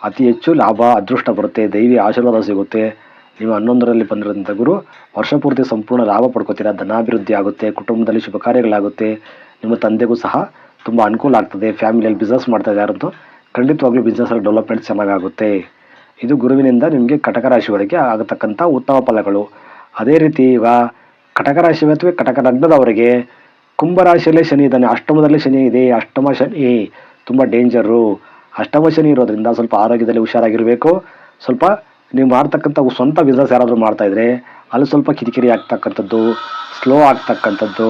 ಅತಿ ಹೆಚ್ಚು ಲಾಭ, ಅದೃಷ್ಟ ಬರುತ್ತೆ. ದೈವಿ ಆಶೀರ್ವಾದ ಸಿಗುತ್ತೆ. ನೀವು ಹನ್ನೊಂದರಲ್ಲಿ ಬಂದಿರೋದ್ರಿಂದ ಗುರು ವರ್ಷಪೂರ್ತಿ ಸಂಪೂರ್ಣ ಲಾಭ ಪಡ್ಕೋತೀರಾ? ಧನಾಭಿವೃದ್ಧಿ ಆಗುತ್ತೆ, ಕುಟುಂಬದಲ್ಲಿ ಶುಭ ಕಾರ್ಯಗಳಾಗುತ್ತೆ. ನಿಮ್ಮ ತಂದೆಗೂ ಸಹ ತುಂಬ ಅನುಕೂಲ ಆಗ್ತದೆ. ಫ್ಯಾಮಿಲಿಯಲ್ಲಿ ಬಿಸ್ನೆಸ್ ಮಾಡ್ತಾ ಇದ್ದಾರಂತೂ ಖಂಡಿತವಾಗ್ಲೂ ಬಿಸ್ನೆಸ್ಸಲ್ಲಿ ಡೆವಲಪ್ಮೆಂಟ್ ಚೆನ್ನಾಗಾಗುತ್ತೆ. ಇದು ಗುರುವಿನಿಂದ ನಿಮಗೆ ಕಟಕ ರಾಶಿಯವರಿಗೆ ಆಗತಕ್ಕಂಥ ಉತ್ತಮ ಫಲಗಳು. ಅದೇ ರೀತಿ ಈಗ ಕಟಕ ರಾಶಿ ಅಥವಾ ಕಟಕ ಲಗ್ನದವರಿಗೆ ಕುಂಭರಾಶಿಯಲ್ಲೇ ಶನಿ ಇದ್ದಾನೆ. ಅಷ್ಟಮದಲ್ಲಿ ಶನಿ ಇದೆ. ಅಷ್ಟಮ ಶನಿ ತುಂಬ ಡೇಂಜರು. ಅಷ್ಟಮ ಶನಿ ಇರೋದ್ರಿಂದ ಸ್ವಲ್ಪ ಆರೋಗ್ಯದಲ್ಲಿ ಹುಷಾರಾಗಿರಬೇಕು. ಸ್ವಲ್ಪ ನೀವು ಮಾಡ್ತಕ್ಕಂಥ ಸ್ವಂತ ಬಿಸ್ನೆಸ್ ಯಾರಾದರೂ ಮಾಡ್ತಾ ಇದ್ರೆ ಅಲ್ಲಿ ಸ್ವಲ್ಪ ಕಿರಿಕಿರಿ ಆಗ್ತಕ್ಕಂಥದ್ದು ಸ್ಲೋ ಆಗ್ತಕ್ಕಂಥದ್ದು,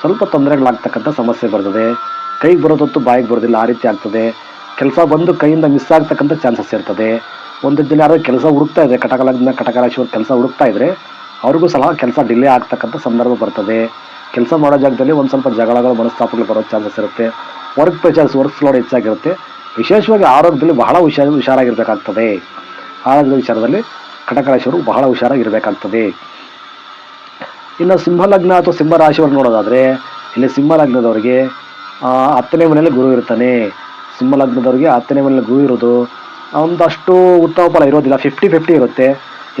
ಸ್ವಲ್ಪ ತೊಂದರೆಗಳಾಗ್ತಕ್ಕಂಥ ಸಮಸ್ಯೆ ಬರ್ತದೆ. ಕೈಗೆ ಬರೋದೊತ್ತು ಬಾಯಿಗೆ ಬರೋದಿಲ್ಲ, ಆ ರೀತಿ ಆಗ್ತದೆ. ಕೆಲಸ ಬಂದು ಕೈಯಿಂದ ಮಿಸ್ ಆಗ್ತಕ್ಕಂಥ ಚಾನ್ಸಸ್ ಇರ್ತದೆ. ಒಂದು ದಿನ ಯಾರೋ ಕೆಲಸ ಹುಡುಕ್ತಾ ಇದೆ ಕಟಕ ಲಗ್ನ ಕಟಕ ರಾಶಿಯವ್ರು ಕೆಲಸ ಹುಡುಕ್ತಾ ಇದ್ರೆ, ಅವ್ರಿಗೂ ಸಹ ಕೆಲಸ ಡಿಲೇ ಆಗ್ತಕ್ಕಂಥ ಸಂದರ್ಭ ಬರ್ತದೆ. ಕೆಲಸ ಮಾಡೋ ಜಾಗದಲ್ಲಿ ಒಂದು ಸ್ವಲ್ಪ ಜಗಳಗಳು, ಮನಸ್ತಾಪಗಳು ಬರೋ ಚಾನ್ಸಸ್ ಇರುತ್ತೆ. ವರ್ಕ್ ಪ್ರೆಷರ್ಸ್ ವರ್ಕ್ ಫ್ಲೋಡ್ ಹೆಚ್ಚಾಗಿರುತ್ತೆ. ವಿಶೇಷವಾಗಿ ಆರೋಗ್ಯದಲ್ಲಿ ಬಹಳ ಹುಷಾರು, ಹುಷಾರಾಗಿರಬೇಕಾಗ್ತದೆ. ಆರೋಗ್ಯದ ವಿಚಾರದಲ್ಲಿ ಕಟಕ ರಾಶಿಯವರು ಬಹಳ ಹುಷಾರಾಗಿರಬೇಕಾಗ್ತದೆ. ಇನ್ನು ಸಿಂಹ ಲಗ್ನ ಅಥವಾ ಸಿಂಹ ರಾಶಿಯವರು ನೋಡೋದಾದರೆ, ಇಲ್ಲಿ ಸಿಂಹ ಲಗ್ನದವರಿಗೆ ಹತ್ತನೇ ಮನೆಯಲ್ಲಿ ಗುರು ಇರ್ತಾನೆ. ಸಿಂಹ ಲಗ್ನದವರಿಗೆ ಹತ್ತನೇ ಮನೆಯಲ್ಲಿ ಗುರು ಇರೋದು ಒಂದಷ್ಟು ಉತ್ತಮ ಫಲ ಇರೋದಿಲ್ಲ. ಫಿಫ್ಟಿ ಫಿಫ್ಟಿ ಇರುತ್ತೆ.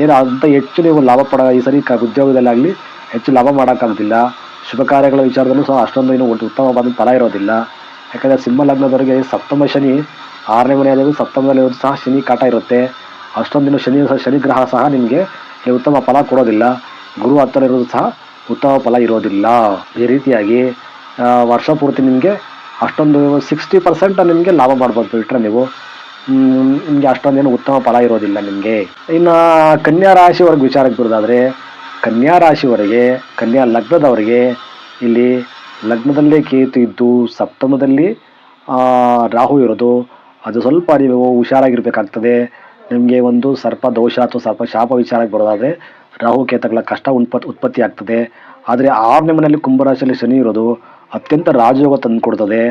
ಏನು ಅಂತ ಹೆಚ್ಚು ನೀವು ಲಾಭ ಪಡ ಈ ಸರಿ ಉದ್ಯೋಗದಲ್ಲಾಗಲಿ ಹೆಚ್ಚು ಲಾಭ ಮಾಡೋಕ್ಕಾಗೋದಿಲ್ಲ ಶುಭ ಕಾರ್ಯಗಳ ವಿಚಾರದಲ್ಲೂ ಸಹ ಅಷ್ಟೊಂದು ಏನು ಉತ್ತಮವಾದ ಫಲ ಇರೋದಿಲ್ಲ. ಯಾಕಂದರೆ ಸಿಂಹ ಲಗ್ನದವರಿಗೆ ಸಪ್ತಮ ಶನಿ, ಆರನೇ ಮನೆಯಲ್ಲಿ ಸಪ್ತಮದಲ್ಲಿ ಸಹ ಶನಿ ಕಾಟ ಇರುತ್ತೆ. ಅಷ್ಟೊಂದಿನ ಶನಿ ಶನಿ ಗ್ರಹ ಸಹ ನಿಮಗೆ ಉತ್ತಮ ಫಲ ಕೊಡೋದಿಲ್ಲ. ಗುರು ಹತ್ತಿರ ಇರೋದು ಸಹ ಉತ್ತಮ ಫಲ ಇರೋದಿಲ್ಲ. ಈ ರೀತಿಯಾಗಿ ವರ್ಷ ಪೂರ್ತಿ ನಿಮಗೆ ಅಷ್ಟೊಂದು ಸಿಕ್ಸ್ಟಿ ಪರ್ಸೆಂಟ್ ನಿಮಗೆ ಲಾಭ ಮಾಡ್ಬೋದು ಬಿಟ್ಟರೆ ನೀವು. ನಿಮಗೆ ಅಷ್ಟೊಂದೇನು ಉತ್ತಮ ಫಲ ಇರೋದಿಲ್ಲ ನಿಮಗೆ. ಇನ್ನು ಕನ್ಯಾ ರಾಶಿವರೆಗೆ ವಿಚಾರಕ್ಕೆ ಬರೋದಾದರೆ, ಕನ್ಯಾ ರಾಶಿವರೆಗೆ, ಕನ್ಯಾ ಲಗ್ನದವರಿಗೆ ಇಲ್ಲಿ ಲಗ್ನದಲ್ಲೇ ಕೇತು ಇದ್ದು ಸಪ್ತಮದಲ್ಲಿ ರಾಹು ಇರೋದು, ಅದು ಸ್ವಲ್ಪ ನೀವು ಹುಷಾರಾಗಿರಬೇಕಾಗ್ತದೆ. ನಿಮಗೆ ಒಂದು ಸರ್ಪ ದೋಷ ಅಥವಾ ಸರ್ಪ ಶಾಪ ವಿಚಾರಕ್ಕೆ ಬರೋದಾದರೆ, ರಾಹು ಕೇತಗಳ ಕಷ್ಟ ಉತ್ಪತ್ ಉತ್ಪತ್ತಿ ಆಗ್ತದೆ. ಆದರೆ ಆರನೇ ಮನೆಯಲ್ಲಿ ಕುಂಭರಾಶಿಯಲ್ಲಿ ಶನಿ ಇರೋದು ಅತ್ಯಂತ ರಾಜಯೋಗ ತಂದು ಕೊಡ್ತದೆ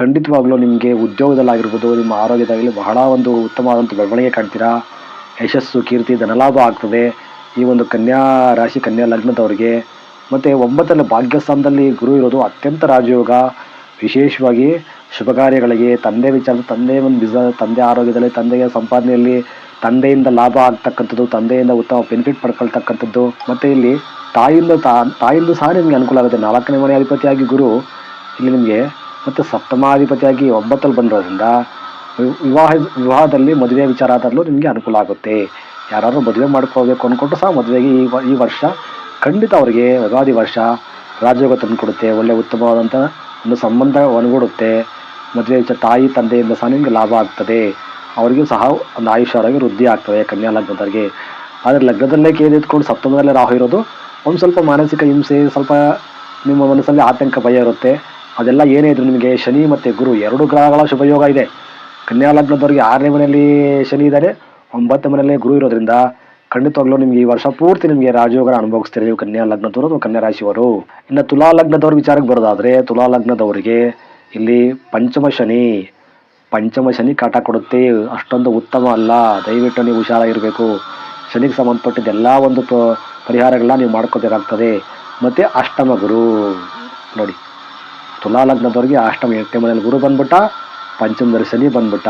ಖಂಡಿತವಾಗ್ಲೂ ನಿಮಗೆ ಉದ್ಯೋಗದಲ್ಲಾಗಿರ್ಬೋದು, ನಿಮ್ಮ ಆರೋಗ್ಯದಾಗಲಿ ಬಹಳ ಒಂದು ಉತ್ತಮವಾದಂಥ ಬೆಳವಣಿಗೆ ಕಾಣ್ತೀರಾ? ಯಶಸ್ಸು, ಕೀರ್ತಿ, ಧನಲಾಭ ಆಗ್ತದೆ. ಈ ಒಂದು ಕನ್ಯಾ ರಾಶಿ, ಕನ್ಯಾ ಲಗ್ನದವರಿಗೆ. ಮತ್ತು ಒಂಬತ್ತನೇ ಭಾಗ್ಯಸ್ಥಾನದಲ್ಲಿ ಗುರು ಇರೋದು ಅತ್ಯಂತ ರಾಜಯೋಗ. ವಿಶೇಷವಾಗಿ ಶುಭ ಕಾರ್ಯಗಳಿಗೆ, ತಂದೆ ವಿಚಾರ, ತಂದೆ ಒಂದು ಬಿಸ ತಂದೆ ಆರೋಗ್ಯದಲ್ಲಿ, ತಂದೆಯ ಸಂಪಾದನೆಯಲ್ಲಿ, ತಂದೆಯಿಂದ ಲಾಭ ಆಗ್ತಕ್ಕಂಥದ್ದು, ತಂದೆಯಿಂದ ಉತ್ತಮ ಬೆನಿಫಿಟ್ ಪಡ್ಕೊಳ್ತಕ್ಕಂಥದ್ದು. ಮತ್ತು ಇಲ್ಲಿ ತಾಯಿಂದ ತಾ, ತಾಯಿಯಿಂದ ಸಹ ನಿಮಗೆ ಅನುಕೂಲ ಆಗುತ್ತೆ. ನಾಲ್ಕನೇ ಮನೆ ಅಧಿಪತಿಯಾಗಿ ಗುರು, ಇಲ್ಲಿ ನಿಮಗೆ ಮತ್ತು ಸಪ್ತಮಾಧಿಪತಿಯಾಗಿ ಒಂಬತ್ತಲ್ಲಿ ಬಂದಿರೋದ್ರಿಂದ ವಿವಾಹ, ವಿವಾಹದಲ್ಲಿ ಮದುವೆ ವಿಚಾರ ಆದರೂ ನಿಮಗೆ ಅನುಕೂಲ ಆಗುತ್ತೆ. ಯಾರಾದರೂ ಮದುವೆ ಮಾಡ್ಕೋಬೇಕು ಅಂದ್ಕೊಂಡು ಸಹ ಮದುವೆಗೆ ಈ ಈ ವರ್ಷ ಖಂಡಿತ ಅವರಿಗೆ ಯುಗಾದಿ ವರ್ಷ ರಾಜಯೋಗ ತಂದುಕೊಡುತ್ತೆ. ಒಳ್ಳೆ ಉತ್ತಮವಾದಂಥ ಒಂದು ಸಂಬಂಧ ಒಣಗೂಡುತ್ತೆ. ಮದುವೆ ವಿಚಾರ ತಾಯಿ, ತಂದೆಯಿಂದ ಸಹ ನಿಮಗೆ ಲಾಭ ಆಗ್ತದೆ. ಅವರಿಗೂ ಸಹ ಒಂದು ಆಯುಷ್ಯವಾಗಿ ವೃದ್ಧಿ ಆಗ್ತದೆ ಕನ್ಯಾ ಲಗ್ನದವರಿಗೆ. ಆದರೆ ಲಗ್ನದಲ್ಲೇ ಕೇಳಿದ್ಕೊಂಡು ಸಪ್ತಮದಲ್ಲೇ ರಾಹು ಇರೋದು ಒಂದು ಸ್ವಲ್ಪ ಮಾನಸಿಕ ಹಿಂಸೆ, ಸ್ವಲ್ಪ ನಿಮ್ಮ ಮನಸ್ಸಲ್ಲಿ ಆತಂಕ ಭಯ ಇರುತ್ತೆ. ಅದೆಲ್ಲ ಏನೇ ಇದ್ರು ನಿಮಗೆ ಶನಿ ಮತ್ತು ಗುರು ಎರಡು ಗ್ರಹಗಳ ಶುಭಯೋಗ ಇದೆ. ಕನ್ಯಾ ಲಗ್ನದವರಿಗೆ ಆರನೇ ಮನೆಯಲ್ಲಿ ಶನಿ ಇದ್ದಾರೆ. ಒಂಬತ್ತನೇ ಮನೆಯಲ್ಲಿ ಗುರು ಇರೋದ್ರಿಂದ ಖಂಡಿತವಾಗ್ಲೂ ನಿಮಗೆ ಈ ವರ್ಷ ಪೂರ್ತಿ ನಿಮಗೆ ರಾಜಯೋಗ ಅನುಭವಿಸ್ತೀರಿ ನೀವು ಕನ್ಯಾ ಲಗ್ನದವರು ಅಥವಾ ಕನ್ಯಾ ರಾಶಿಯವರು. ಇನ್ನು ತುಲಾ ಲಗ್ನದವ್ರ ವಿಚಾರಕ್ಕೆ ಬರೋದಾದರೆ ತುಲಾ ಲಗ್ನದವರಿಗೆ ಇಲ್ಲಿ ಪಂಚಮ ಶನಿ. ಪಂಚಮ ಶನಿ ಕಾಟ ಕೊಡುತ್ತೆ. ಅಷ್ಟೊಂದು ಉತ್ತಮ ಅಲ್ಲ. ದಯವಿಟ್ಟು ನೀವು ಹುಷಾರಾಗಿರಬೇಕು ಶನಿಗೆ ಸಂಬಂಧಪಟ್ಟಿದ್ದ ಎಲ್ಲ ಒಂದು ಪರಿಹಾರಗಳನ್ನ ನೀವು ಮಾಡ್ಕೋಬೇಕಾಗ್ತದೆ ಮತ್ತು ಅಷ್ಟಮ ಗುರು. ನೋಡಿ. ತುಲಾ ಲಗ್ನದವ್ರಿಗೆ ಅಷ್ಟಮ ಎಂಟನೇ ಮನೆಯಲ್ಲಿ ಗುರು ಬಂದ್ಬಿಟ್ಟ, ಪಂಚಮದಲ್ಲಿ ಶನಿ ಬಂದ್ಬಿಟ್ಟ.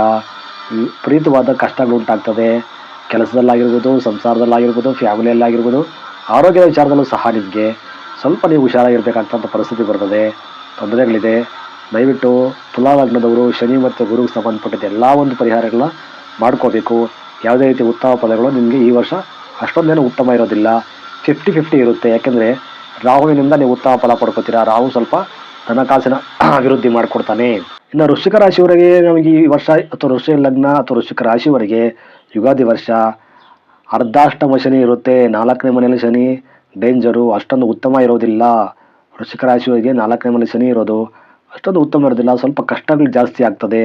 ವಿಪರೀತವಾದ ಕಷ್ಟಗಳು ಉಂಟಾಗ್ತದೆ. ಕೆಲಸದಲ್ಲಾಗಿರ್ಬೋದು, ಸಂಸಾರದಲ್ಲಾಗಿರ್ಬೋದು, ಫ್ಯಾಮಿಲಿಯಲ್ಲಾಗಿರ್ಬೋದು, ಆರೋಗ್ಯದ ವಿಚಾರದಲ್ಲೂ ಸಹ ನಿಮಗೆ ಸ್ವಲ್ಪ ನೀವು ಹುಷಾರಾಗಿರ್ಬೇಕಾಗ್ತಂಥ ಪರಿಸ್ಥಿತಿ ಬರ್ತದೆ. ತೊಂದರೆಗಳಿದೆ. ದಯವಿಟ್ಟು ತುಲಾ ಲಗ್ನದವರು ಶನಿ ಮತ್ತು ಗುರುಗೆ ಸಂಬಂಧಪಟ್ಟಿದ್ದ ಎಲ್ಲ ಒಂದು ಪರಿಹಾರಗಳನ್ನ ಮಾಡ್ಕೋಬೇಕು. ಯಾವುದೇ ರೀತಿ ಉತ್ತಮ ಫಲಗಳು ನಿಮಗೆ ಈ ವರ್ಷ ಅಷ್ಟೊಂದೇನು ಉತ್ತಮ ಇರೋದಿಲ್ಲ. ಫಿಫ್ಟಿ ಫಿಫ್ಟಿ ಇರುತ್ತೆ. ಯಾಕೆಂದರೆ ರಾಹುವಿನಿಂದ ನೀವು ಉತ್ತಮ ಫಲ ಪಡ್ಕೋತೀರಾ? ರಾಹು ಸ್ವಲ್ಪ ಹಣಕಾಸಿನ ಅಭಿವೃದ್ಧಿ ಮಾಡಿಕೊಡ್ತಾನೆ. ಇನ್ನು ವೃಶ್ಚಿಕ ರಾಶಿವರೆಗೆ ನಮಗೆ ಈ ವರ್ಷ ಅಥವಾ ವೃಶ್ಚಿಕ ಲಗ್ನ ಅಥವಾ ವೃಶ್ಚಿಕ ರಾಶಿವರೆಗೆ ಯುಗಾದಿ ವರ್ಷ ಅರ್ಧಾಷ್ಟಮ ಶನಿ ಇರುತ್ತೆ. ನಾಲ್ಕನೇ ಮನೆಯಲ್ಲಿ ಶನಿ, ಡೇಂಜರು, ಅಷ್ಟೊಂದು ಉತ್ತಮ ಇರೋದಿಲ್ಲ. ವೃಶ್ಚಿಕ ರಾಶಿವರಿಗೆ ನಾಲ್ಕನೇ ಮನೆಯಲ್ಲಿ ಶನಿ ಇರೋದು ಅಷ್ಟೊಂದು ಉತ್ತಮ ಇರೋದಿಲ್ಲ. ಸ್ವಲ್ಪ ಕಷ್ಟಗಳು ಜಾಸ್ತಿ ಆಗ್ತದೆ.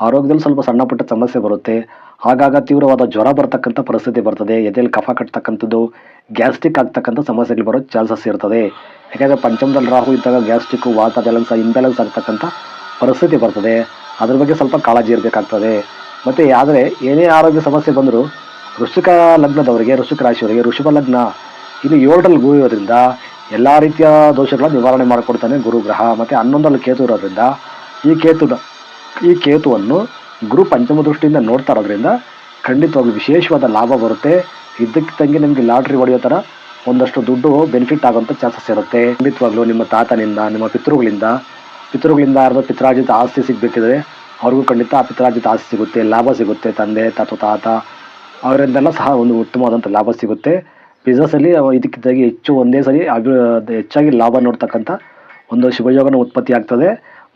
ಆರೋಗ್ಯದಲ್ಲಿ ಸ್ವಲ್ಪ ಸಣ್ಣ ಪುಟ್ಟ ಸಮಸ್ಯೆ ಬರುತ್ತೆ. ಆಗಾಗ ತೀವ್ರವಾದ ಜ್ವರ ಬರ್ತಕ್ಕಂಥ ಪರಿಸ್ಥಿತಿ ಬರ್ತದೆ. ಎದೆಯಲ್ಲಿ ಕಫ ಕಟ್ತಕ್ಕಂಥದ್ದು, ಗ್ಯಾಸ್ಟ್ರಿಕ್ ಆಗ್ತಕ್ಕಂಥ ಸಮಸ್ಯೆಗಳು ಬರೋ ಚಾನ್ಸಸ್ ಇರ್ತದೆ. ಯಾಕೆಂದರೆ ಪಂಚಮದಲ್ಲಿ ರಾಹು ಇದ್ದಾಗ ಗ್ಯಾಸ್ಟ್ರಿಕ್, ವಾತ ಬ್ಯಾಲೆನ್ಸ್ ಇಂಬ್ಯಾಲೆನ್ಸ್ ಆಗ್ತಕ್ಕಂಥ ಪರಿಸ್ಥಿತಿ ಬರ್ತದೆ. ಅದ್ರ ಬಗ್ಗೆ ಸ್ವಲ್ಪ ಕಾಳಜಿ ಇರಬೇಕಾಗ್ತದೆ. ಮತ್ತು ಆದರೆ ಏನೇ ಆರೋಗ್ಯ ಸಮಸ್ಯೆ ಬಂದರೂ ವೃಶ್ಚಿಕ ಲಗ್ನದವರಿಗೆ, ವೃಶ್ಚಿಕ ರಾಶಿಯವರಿಗೆ ಋಷಭ ಲಗ್ನ ಇಲ್ಲಿ ಏಳರಲ್ಲಿ ಗುರು ಇರೋದ್ರಿಂದ ಎಲ್ಲ ರೀತಿಯ ದೋಷಗಳ ನಿವಾರಣೆ ಮಾಡಿಕೊಡ್ತಾನೆ ಗುರುಗ್ರಹ. ಮತ್ತು ಹನ್ನೊಂದರಲ್ಲಿ ಕೇತು ಇರೋದ್ರಿಂದ ಈ ಕೇತು ಈ ಕೇತುವನ್ನು ಗುರು ಪಂಚಮ ದೃಷ್ಟಿಯಿಂದ ನೋಡ್ತಾ ಇರೋದ್ರಿಂದ ಖಂಡಿತವಾಗಿ ವಿಶೇಷವಾದ ಲಾಭ ಬರುತ್ತೆ. ಇದ್ದಕ್ಕಿದ್ದಂಗೆ ನಿಮಗೆ ಲಾಟ್ರಿ ಹೊಡೆಯೋ ಥರ ಒಂದಷ್ಟು ದುಡ್ಡು ಬೆನಿಫಿಟ್ ಆಗೋಂಥ ಚಾನ್ಸಸ್ ಇರುತ್ತೆ. ಖಂಡಿತವಾಗ್ಲೂ ನಿಮ್ಮ ತಾತನಿಂದ, ನಿಮ್ಮ ಪಿತೃಗಳಿಂದ ಪಿತೃಗಳಿಂದ ಯಾರ್ದೋ ಪಿತ್ರಾರ್ಜಿತ ಆಸ್ತಿ ಸಿಗಬೇಕಿದ್ರೆ ಅವ್ರಿಗೂ ಖಂಡಿತ ಆ ಪಿತ್ರಾರ್ಜಿತ ಆಸ್ತಿ ಸಿಗುತ್ತೆ, ಲಾಭ ಸಿಗುತ್ತೆ, ತಂದೆ, ತಾತ ತಾತ, ಅವರಿಂದೆಲ್ಲ ಸಹ ಒಂದು ಉತ್ತಮವಾದಂಥ ಲಾಭ ಸಿಗುತ್ತೆ. ಬಿಸ್ನೆಸ್ಸಲ್ಲಿ ಇದಕ್ಕಿದ್ದಾಗಿ ಹೆಚ್ಚು ಒಂದೇ ಸರಿ ಹೆಚ್ಚಾಗಿ ಲಾಭ ನೋಡ್ತಕ್ಕಂಥ ಒಂದು ಶುಭಯೋಗನ ಉತ್ಪತ್ತಿ ಆಗ್ತದೆ.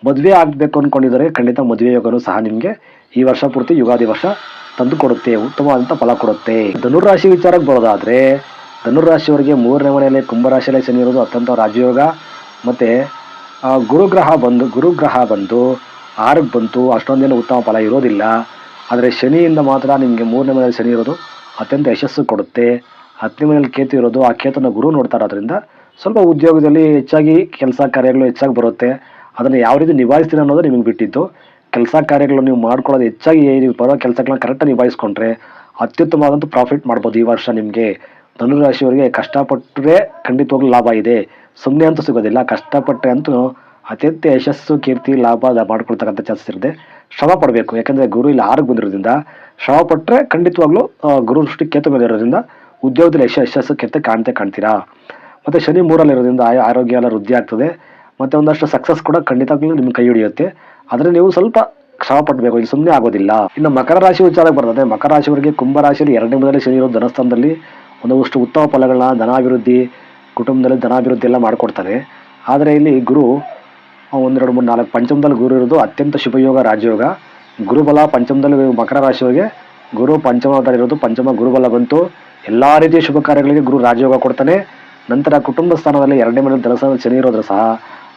ಮದುವೆ ಆಗಬೇಕು ಅಂದ್ಕೊಂಡಿದ್ದಾರೆ ಖಂಡಿತ ಮದುವೆ ಯೋಗನೂ ಸಹ ನಿಮಗೆ ಈ ವರ್ಷ ಪೂರ್ತಿ ಯುಗಾದಿ ವರ್ಷ ತಂದು ಕೊಡುತ್ತೆ ಉತ್ತಮವಾದಂಥ ಫಲ ಕೊಡುತ್ತೆ. ಧನುರಾಶಿ ವಿಚಾರಕ್ಕೆ ಬರೋದಾದರೆ ಧನುರಾಶಿಯವರಿಗೆ ಮೂರನೇ ಮನೆಯಲ್ಲಿ ಕುಂಭರಾಶಿಯಲ್ಲಿ ಶನಿ ಇರೋದು ಅತ್ಯಂತ ರಾಜಯೋಗ. ಮತ್ತು ಗುರುಗ್ರಹ ಬಂದು ಗುರುಗ್ರಹ ಬಂದು, ಆರಕ್ಕೆ ಬಂತು, ಅಷ್ಟೊಂದೇನು ಉತ್ತಮ ಫಲ ಇರೋದಿಲ್ಲ. ಆದರೆ ಶನಿಯಿಂದ ಮಾತ್ರ ನಿಮಗೆ ಮೂರನೇ ಮನೆಯಲ್ಲಿ ಶನಿ ಇರೋದು ಅತ್ಯಂತ ಯಶಸ್ಸು ಕೊಡುತ್ತೆ. ಹತ್ತನೇ ಮನೆಯಲ್ಲಿ ಕೇತು ಇರೋದು, ಆ ಕೇತನ ಗುರು ನೋಡ್ತಾರೆ ಅದರಿಂದ ಸ್ವಲ್ಪ ಉದ್ಯೋಗದಲ್ಲಿ ಹೆಚ್ಚಾಗಿ ಕೆಲಸ ಕಾರ್ಯಗಳು ಹೆಚ್ಚಾಗಿ ಬರುತ್ತೆ. ಅದನ್ನು ಯಾವ ರೀತಿ ನಿಭಾಯಿಸ್ತೀರ ಅನ್ನೋದು ನಿಮಗೆ ಬಿಟ್ಟಿದ್ದು. ಕೆಲಸ ಕಾರ್ಯಗಳು ನೀವು ಮಾಡ್ಕೊಳ್ಳೋದು ಹೆಚ್ಚಾಗಿ ನೀವು ಬರೋ ಕೆಲಸಗಳನ್ನ ಕರೆಕ್ಟಾಗಿ ನಿಭಾಯಿಸ್ಕೊಂಡ್ರೆ ಅತ್ಯುತ್ತಮವಾದಂಥ ಪ್ರಾಫಿಟ್ ಮಾಡ್ಬೋದು ಈ ವರ್ಷ ನಿಮಗೆ. ಧನುರಾಶಿಯವರಿಗೆ ಕಷ್ಟಪಟ್ಟರೆ ಖಂಡಿತವಾಗ್ಲೂ ಲಾಭ ಇದೆ. ಸುಮ್ಮನೆ ಅಂತೂ ಸಿಗೋದಿಲ್ಲ. ಕಷ್ಟಪಟ್ಟರೆ ಅಂತೂ ಅತ್ಯಂತ ಯಶಸ್ಸು, ಕೀರ್ತಿ, ಲಾಭ ಮಾಡ್ಕೊಳ್ತಕ್ಕಂಥ ಚಾನ್ಸಸ್ ಇರುತ್ತೆ. ಶ್ರಮ ಪಡಬೇಕು. ಯಾಕಂದರೆ ಗುರು ಇಲ್ಲಿ, ಆರೋಗ್ಯ ಬಂದಿರೋದ್ರಿಂದ ಶ್ರಮ ಪಟ್ಟರೆ ಖಂಡಿತವಾಗ್ಲೂ ಗುರು ದೃಷ್ಟಿ ಕೇತು ಮೇಲೆ ಇರೋದ್ರಿಂದ ಉದ್ಯೋಗದಲ್ಲಿ ಯಶ, ಯಶಸ್ಸು ಕೆತ್ತ ಕಾಣ್ತೇ ಕಾಣ್ತೀರಾ. ಮತ್ತು ಶನಿ ಮೂರಲ್ಲಿರೋದ್ರಿಂದ ಆರೋಗ್ಯ ಎಲ್ಲ ವೃದ್ಧಿ ಆಗ್ತದೆ. ಮತ್ತು ಒಂದಷ್ಟು ಸಕ್ಸಸ್ ಕೂಡ ಖಂಡಿತವಾಗ್ಲೂ ನಿಮ್ಗೆ ಕೈ ಹಿಡಿಯುತ್ತೆ. ಆದರೆ ನೀವು ಸ್ವಲ್ಪ ಶ್ರಮ ಪಡಬೇಕು ಇಲ್ಲಿ ಸುಮ್ಮನೆ ಆಗೋದಿಲ್ಲ. ಇನ್ನು ಮಕರ ರಾಶಿ ವಿಚಾರಕ್ಕೆ ಬರ್ತದೆ. ಮಕರ ರಾಶಿಯವರಿಗೆ ಕುಂಭ ರಾಶಿಯಲ್ಲಿ ಎರಡನೇ ಮನೆಯಲ್ಲಿ ಶನಿ ಇರೋ ಧನಸ್ಥಾನದಲ್ಲಿ ಒಂದಷ್ಟು ಉತ್ತಮ ಫಲಗಳನ್ನ ಧನಾಭಿವೃದ್ಧಿ, ಕುಟುಂಬದಲ್ಲಿ ಧನಾಭಿವೃದ್ಧಿ ಎಲ್ಲ ಮಾಡಿಕೊಡ್ತಾನೆ ಆದರೆ ಇಲ್ಲಿ ಗುರು ಒಂದೆರಡು ಮೂರು, ನಾಲ್ಕು ಪಂಚಮದಲ್ಲಿ ಗುರು ಇರೋದು ಅತ್ಯಂತ ಶುಭಯೋಗ, ರಾಜಯೋಗ. ಗುರುಬಲ ಪಂಚಮದಲ್ಲಿ ಮಕರ ರಾಶಿಯವರಿಗೆ ಗುರು ಪಂಚಮದಲ್ಲಿರೋದು ಪಂಚಮ ಗುರುಬಲ ಬಂತು. ಎಲ್ಲ ರೀತಿಯ ಶುಭ ಕಾರ್ಯಗಳಿಗೆ ಗುರು ರಾಜಯೋಗ ಕೊಡ್ತಾನೆ. ನಂತರ ಕುಟುಂಬ ಸ್ಥಾನದಲ್ಲಿ ಎರಡನೇ ಮನೆ ಧನಸ್ಥಾನದಲ್ಲಿ ಶನಿ ಇರೋದ್ರ ಸಹ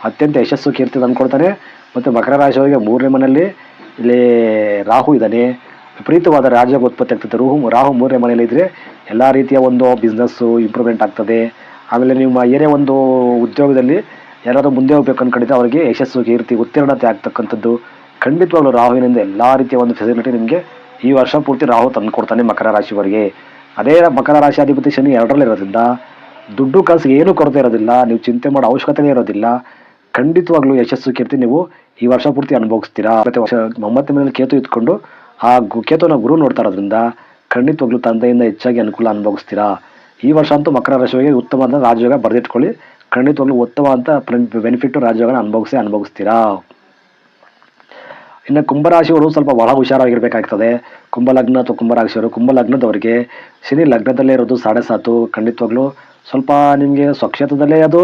ಅತ್ಯಂತ ಯಶಸ್ಸು ಕೀರ್ತಿ ತಂದುಕೊಡ್ತಾನೆ ಮತ್ತು ಮಕರ ರಾಶಿಯವರಿಗೆ ಮೂರನೇ ಮನೆಯಲ್ಲಿ ಇಲ್ಲಿ ರಾಹು ಇದ್ದಾನೆ. ವಿಪರೀತವಾದ ರಾಜಯೋಗ ಉತ್ಪತ್ತಿ ಆಗ್ತದೆ. ರೂಹು, ರಾಹು ಮೂರನೇ ಮನೆಯಲ್ಲಿ ಇದ್ದರೆ ಎಲ್ಲ ರೀತಿಯ ಒಂದು ಬಿಸ್ನೆಸ್ಸು ಇಂಪ್ರೂವ್ಮೆಂಟ್ ಆಗ್ತದೆ. ಆಮೇಲೆ ನಿಮ್ಮ ಏನೇ ಒಂದು ಉದ್ಯೋಗದಲ್ಲಿ ಯಾರಾದರೂ ಮುಂದೆ ಹೋಗ್ಬೇಕು ಅಂದ್ಕೊಂಡಿದ್ದೆ ಅವರಿಗೆ ಯಶಸ್ಸು, ಕೀರ್ತಿ, ಉತ್ತೀರ್ಣತೆ ಆಗ್ತಕ್ಕಂಥದ್ದು. ಖಂಡಿತವಾಗಲೂ ರಾಹುವಿನಿಂದ ಎಲ್ಲ ರೀತಿಯ ಒಂದು ಫೆಸಿಲಿಟಿ ನಿಮಗೆ ಈ ವರ್ಷ ಪೂರ್ತಿ ರಾಹು ತಂದುಕೊಡ್ತಾನೆ ಮಕರ ರಾಶಿಯವರಿಗೆ. ಅದೇ ಮಕರ ರಾಶಿ ಅಧಿಪತಿ ಶನಿ ಎರಡರಲ್ಲಿರೋದ್ರಿಂದ ದುಡ್ಡು ಕಾಸು ಏನೂ ಕೊರತೆ ಇರೋದಿಲ್ಲ. ನೀವು ಚಿಂತೆ ಮಾಡೋ ಅವಶ್ಯಕತೆನೇ ಇರೋದಿಲ್ಲ. ಖಂಡಿತವಾಗ್ಲೂ ಯಶಸ್ಸು ಕೀರ್ತಿ ನೀವು ಈ ವರ್ಷ ಪೂರ್ತಿ ಅನುಭವಿಸ್ತೀರಾ? ಮತ್ತೆ ವರ್ಷ ಒಂಬತ್ತು ಮನೇಲಿ ಕೇತು ಇಟ್ಕೊಂಡು ಆ ಗು ಕೇತುನ ಗುರು ನೋಡ್ತಾ ಇರೋದ್ರಿಂದ ಖಂಡಿತವಾಗ್ಲೂ ತಂದೆಯಿಂದ ಹೆಚ್ಚಾಗಿ ಅನುಕೂಲ ಅನುಭವಿಸ್ತೀರಾ? ಈ ವರ್ಷ ಅಂತೂ ಮಕರ ರಾಶಿಯವರಿಗೆ ಉತ್ತಮವಾದ ರಾಜಯೋಗ ಬರೆದಿಟ್ಕೊಳ್ಳಿ. ಖಂಡಿತವಾಗ್ಲೂ ಉತ್ತಮ ಅಂತ ಬೆನಿಫಿಟ್ ರಾಜಯೋಗನ ಅನುಭವಿಸಿ ಅನುಭವಿಸ್ತೀರಾ? ಇನ್ನು ಕುಂಭರಾಶಿಯವರು ಸ್ವಲ್ಪ ಬಹಳ ಹುಷಾರಾಗಿರ್ಬೇಕಾಗ್ತದೆ. ಕುಂಭಲಗ್ನ ಅಥವಾ ಕುಂಭರಾಶಿಯವರು ಕುಂಭಲಗ್ನದವರಿಗೆ ಶನಿ ಲಗ್ನದಲ್ಲೇ ಇರೋದು ಸಾಡೆ ಸಾತು. ಖಂಡಿತವಾಗ್ಲೂ ಸ್ವಲ್ಪ ನಿಮಗೆ ಸ್ವಕ್ಷೇತ್ರದಲ್ಲೇ ಅದು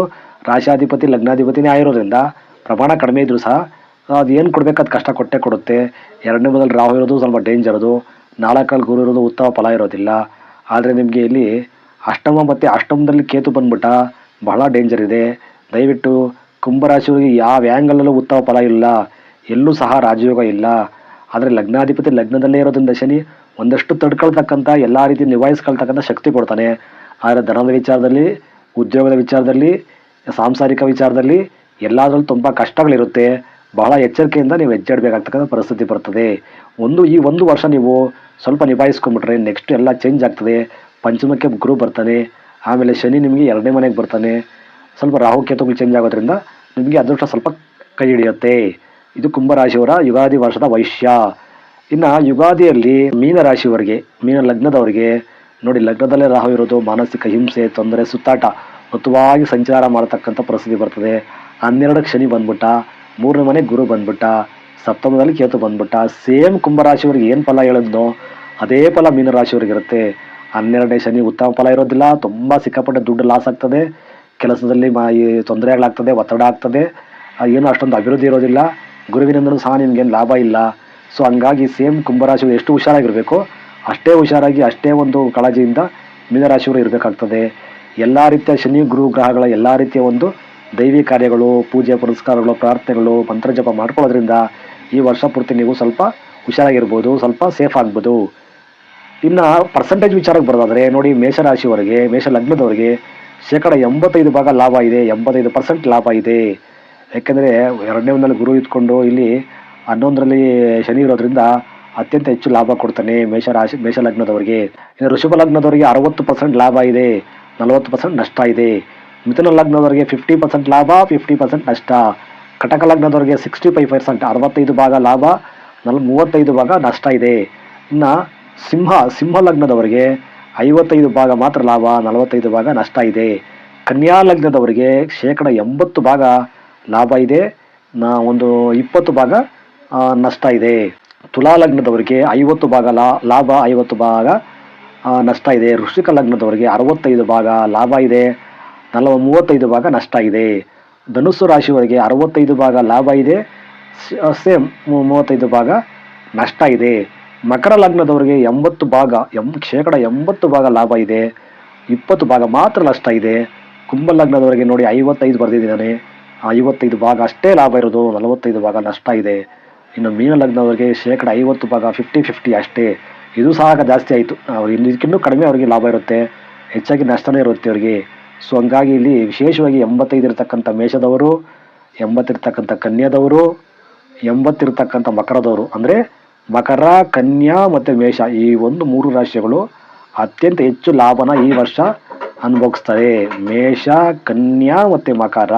ರಾಶಾಧಿಪತಿ ಲಗ್ನಾಧಿಪತಿನೇ ಆಗಿರೋದ್ರಿಂದ ಪ್ರಮಾಣ ಕಡಿಮೆ ಇದ್ದರೂ ಸಹ, ಅದು ಏನು ಕೊಡಬೇಕು ಅದು ಕಷ್ಟ ಕೊಟ್ಟೇ ಕೊಡುತ್ತೆ. ಎರಡನೇ ಮೊದಲು ರಾಹು ಇರೋದು ಸ್ವಲ್ಪ ಡೇಂಜರ್ ಅದು. ನಾಲ್ಕಲ್ಲಿ ಗುರು ಇರೋದು ಉತ್ತಮ ಫಲ ಇರೋದಿಲ್ಲ. ಆದರೆ ನಿಮಗೆ ಇಲ್ಲಿ ಅಷ್ಟಮ ಮತ್ತು ಅಷ್ಟಮದಲ್ಲಿ ಕೇತು ಬಂದ್ಬಿಟ್ಟ ಬಹಳ ಡೇಂಜರ್ ಇದೆ. ದಯವಿಟ್ಟು ಕುಂಭರಾಶಿಯವರಿಗೆ ಯಾವ ಆ್ಯಂಗಲಲ್ಲೂ ಉತ್ತಮ ಫಲ ಇಲ್ಲ. ಎಲ್ಲೂ ಸಹ ರಾಜಯೋಗ ಇಲ್ಲ. ಆದರೆ ಲಗ್ನಾಧಿಪತಿ ಲಗ್ನದಲ್ಲೇ ಇರೋದ್ರಿಂದ ಶನಿ ಒಂದಷ್ಟು ತಡ್ಕೊಳ್ತಕ್ಕಂಥ, ಎಲ್ಲ ರೀತಿ ನಿಭಾಯಿಸ್ಕೊಳ್ತಕ್ಕಂಥ ಶಕ್ತಿ ಕೊಡ್ತಾನೆ. ಆದರೆ ಧನದ ವಿಚಾರದಲ್ಲಿ, ಉದ್ಯೋಗದ ವಿಚಾರದಲ್ಲಿ ಸಾಂಸಾರಿಕ ವಿಚಾರದಲ್ಲಿ ಎಲ್ಲದರಲ್ಲೂ ತುಂಬ ಕಷ್ಟಗಳಿರುತ್ತೆ. ಬಹಳ ಎಚ್ಚರಿಕೆಯಿಂದ ನೀವು ಹೆಜ್ಜಾಡಬೇಕಾಗ್ತಕ್ಕಂಥ ಪರಿಸ್ಥಿತಿ ಬರ್ತದೆ. ಒಂದು, ಈ ಒಂದು ವರ್ಷ ನೀವು ಸ್ವಲ್ಪ ನಿಭಾಯಿಸ್ಕೊಂಬಿಟ್ರೆ ನೆಕ್ಸ್ಟ್ ಎಲ್ಲ ಚೇಂಜ್ ಆಗ್ತದೆ. ಪಂಚಮಕ್ಕೆ ಗುರು ಬರ್ತಾನೆ, ಆಮೇಲೆ ಶನಿ ನಿಮಗೆ ಎರಡನೇ ಮನೆಗೆ ಬರ್ತಾನೆ. ಸ್ವಲ್ಪ ರಾಹು ಕೇತುಗಳು ಚೇಂಜ್ ಆಗೋದ್ರಿಂದ ನಿಮಗೆ ಅದೃಷ್ಟ ಸ್ವಲ್ಪ ಕೈ ಹಿಡಿಯುತ್ತೆ. ಇದು ಕುಂಭರಾಶಿಯವರ ಯುಗಾದಿ ವರ್ಷದ ವೈಶ್ಯ. ಇನ್ನು ಯುಗಾದಿಯಲ್ಲಿ ಮೀನ ರಾಶಿಯವರಿಗೆ ಮೀನ ಲಗ್ನದವರಿಗೆ, ನೋಡಿ ಲಗ್ನದಲ್ಲೇ ರಾಹು ಇರೋದು ಮಾನಸಿಕ ಹಿಂಸೆ, ತೊಂದರೆ, ಸುತ್ತಾಟ. ಹೊತ್ತುವಾಗಿ ಸಂಚಾರ ಮಾಡತಕ್ಕಂಥ ಪರಿಸ್ಥಿತಿ ಬರ್ತದೆ. ಹನ್ನೆರಡಕ್ಕೆ ಶನಿ ಬಂದ್ಬಿಟ್ಟ, ಮೂರನೇ ಮನೆ ಗುರು ಬಂದ್ಬಿಟ್ಟ, ಸಪ್ತಮದಲ್ಲಿ ಕೇತು ಬಂದ್ಬಿಟ್ಟ, ಸೇಮ್ ಕುಂಭರಾಶಿಯವರಿಗೆ ಏನು ಫಲ ಹೇಳಿದ್ನೋ, ಅದೇ ಫಲ ಮೀನರಾಶಿಯವ್ರಿಗೆ ಇರುತ್ತೆ ಹನ್ನೆರಡನೇ ಶನಿ ಉತ್ತಮ ಫಲ ಇರೋದಿಲ್ಲ, ತುಂಬ ಸಿಕ್ಕಾಪಟ್ಟೆ ದುಡ್ಡು ಲಾಸ್ ಆಗ್ತದೆ. ಕೆಲಸದಲ್ಲಿ ಮಾ, ಈ ತೊಂದರೆಗಳಾಗ್ತದೆ ಒತ್ತಡ ಆಗ್ತದೆ. ಏನು ಅಷ್ಟೊಂದು ಅಭಿವೃದ್ಧಿ ಇರೋದಿಲ್ಲ. ಗುರುವಿನಿಂದಲೂ ಸಹ ನಿಮ್ಗೇನು ಲಾಭ ಇಲ್ಲ. ಸೊ ಹಂಗಾಗಿ ಸೇಮ್ ಕುಂಭರಾಶಿಯವರು ಎಷ್ಟು ಹುಷಾರಾಗಿರಬೇಕು, ಅಷ್ಟೇ ಹುಷಾರಾಗಿ, ಅಷ್ಟೇ ಒಂದು ಕಾಳಜಿಯಿಂದ ಮೀನರಾಶಿಯವರು ಇರಬೇಕಾಗ್ತದೆ. ಎಲ್ಲ ರೀತಿಯ ಶನಿ ಗುರು ಗ್ರಹಗಳ ಎಲ್ಲ ರೀತಿಯ ಒಂದು ದೈವಿ ಕಾರ್ಯಗಳು, ಪೂಜೆ ಪುರಸ್ಕಾರಗಳು, ಪ್ರಾರ್ಥನೆಗಳು ಮಂತ್ರಜಪ ಮಾಡ್ಕೊಳ್ಳೋದ್ರಿಂದ ಈ ವರ್ಷ ಪೂರ್ತಿ ನೀವು ಸ್ವಲ್ಪ ಹುಷಾರಾಗಿರ್ಬೋದು, ಸ್ವಲ್ಪ ಸೇಫ್ ಆಗ್ಬೋದು. ಇನ್ನು ಪರ್ಸೆಂಟೇಜ್ ವಿಚಾರಕ್ಕೆ ಬರೋದಾದರೆ, ನೋಡಿ ಮೇಷರಾಶಿಯವರಿಗೆ, ಮೇಷ ಲಗ್ನದವರಿಗೆ ಶೇಕಡ ಎಂಬತ್ತೈದು ಭಾಗ ಲಾಭ ಇದೆ, ಎಂಬತ್ತೈದು ಪರ್ಸೆಂಟ್ ಲಾಭ ಇದೆ. ಯಾಕೆಂದರೆ ಎರಡನೇ ಒಂದರಲ್ಲಿ ಗುರು ಇದ್ಕೊಂಡು ಇಲ್ಲಿ ಹನ್ನೊಂದರಲ್ಲಿ ಶನಿ ಇರೋದ್ರಿಂದ ಅತ್ಯಂತ ಹೆಚ್ಚು ಲಾಭ ಕೊಡ್ತಾನೆ ಮೇಷರಾಶಿ ಮೇಷ ಲಗ್ನದವರಿಗೆ. ಇನ್ನು ಋಷಭ ಲಗ್ನದವರಿಗೆ ಅರವತ್ತು ಪರ್ಸೆಂಟ್ ಲಾಭ ಇದೆ. ನಲವತ್ತು ಪರ್ಸೆಂಟ್ ನಷ್ಟ ಇದೆ. ಮಿಥುನ ಲಗ್ನದವರಿಗೆ ಫಿಫ್ಟಿ ಪರ್ಸೆಂಟ್ ಲಾಭ ಫಿಫ್ಟಿ ಪರ್ಸೆಂಟ್ ನಷ್ಟ. ಕಟಕ ಲಗ್ನದವರಿಗೆ ಸಿಕ್ಸ್ಟಿ ಫೈವ್ ಪರ್ಸೆಂಟ್ ಅರವತ್ತೈದು ಭಾಗ ಲಾಭ, ನಲ್ ಮೂವತ್ತೈದು ಭಾಗ ನಷ್ಟ ಇದೆ. ಇನ್ನು ಸಿಂಹ ಸಿಂಹ ಲಗ್ನದವರಿಗೆ ಐವತ್ತೈದು ಭಾಗ ಮಾತ್ರ ಲಾಭ, ನಲವತ್ತೈದು ಭಾಗ ನಷ್ಟ ಇದೆ. ಕನ್ಯಾ ಲಗ್ನದವರಿಗೆ ಶೇಕಡ ಎಂಬತ್ತು ಭಾಗ ಲಾಭ ಇದೆ. ನಾ ಒಂದು ಇಪ್ಪತ್ತು ಭಾಗ ನಷ್ಟ ಇದೆ. ತುಲಾ ಲಗ್ನದವರಿಗೆ ಐವತ್ತು ಭಾಗ ಲಾಭ ಐವತ್ತು ಭಾಗ ನಷ್ಟ ಇದೆ. ವೃಶ್ಚಿಕ ಲಗ್ನದವರಿಗೆ ಅರವತ್ತೈದು ಭಾಗ ಲಾಭ ಇದೆ. ನಲವ ಮೂವತ್ತೈದು ಭಾಗ ನಷ್ಟ ಇದೆ. ಧನುಸು ರಾಶಿಯವರಿಗೆ ಅರವತ್ತೈದು ಭಾಗ ಲಾಭ ಇದೆ. ಸೇಮ್ ಮೂವತ್ತೈದು ಭಾಗ ನಷ್ಟ ಇದೆ. ಮಕರ ಲಗ್ನದವರಿಗೆ ಎಂಬತ್ತು ಭಾಗ, ಎಂ, ಶೇಕಡ ಎಂಬತ್ತು ಭಾಗ ಲಾಭ ಇದೆ. ಇಪ್ಪತ್ತು ಭಾಗ ಮಾತ್ರ ನಷ್ಟ ಇದೆ. ಕುಂಭ ಲಗ್ನದವರಿಗೆ ನೋಡಿ ಐವತ್ತೈದು ಬರೆದಿದ್ದಾನೆ. ಐವತ್ತೈದು ಭಾಗ ಅಷ್ಟೇ ಲಾಭ ಇರೋದು. ನಲವತ್ತೈದು ಭಾಗ ನಷ್ಟ ಇದೆ. ಇನ್ನು ಮೀನ ಲಗ್ನದವರಿಗೆ ಶೇಕಡ ಐವತ್ತು ಭಾಗ, ಫಿಫ್ಟಿ ಫಿಫ್ಟಿ ಅಷ್ಟೇ. ಇದು ಸಹ ಜಾಸ್ತಿ ಆಯಿತು. ಅವ್ರು ಇನ್ನು ಇದಕ್ಕಿನ್ನೂ ಕಡಿಮೆ ಅವರಿಗೆ ಲಾಭ ಇರುತ್ತೆ, ಹೆಚ್ಚಾಗಿ ನಷ್ಟನೇ ಇರುತ್ತೆ ಅವರಿಗೆ. ಸೊ ಹಂಗಾಗಿ ಇಲ್ಲಿ ವಿಶೇಷವಾಗಿ ಎಂಬತ್ತೈದು ಇರತಕ್ಕಂಥ ಮೇಷದವರು, ಎಂಬತ್ತಿರ್ತಕ್ಕಂಥ ಕನ್ಯಾದವರು, ಎಂಬತ್ತಿರ್ತಕ್ಕಂಥ ಮಕರದವರು, ಅಂದರೆ ಮಕರ, ಕನ್ಯಾ ಮತ್ತು ಮೇಷ ಈ ಒಂದು ಮೂರು ರಾಶಿಗಳು ಅತ್ಯಂತ ಹೆಚ್ಚು ಲಾಭನ ಈ ವರ್ಷ ಅನುಭವಿಸ್ತಾರೆ. ಮೇಷ, ಕನ್ಯಾ ಮತ್ತು ಮಕರ.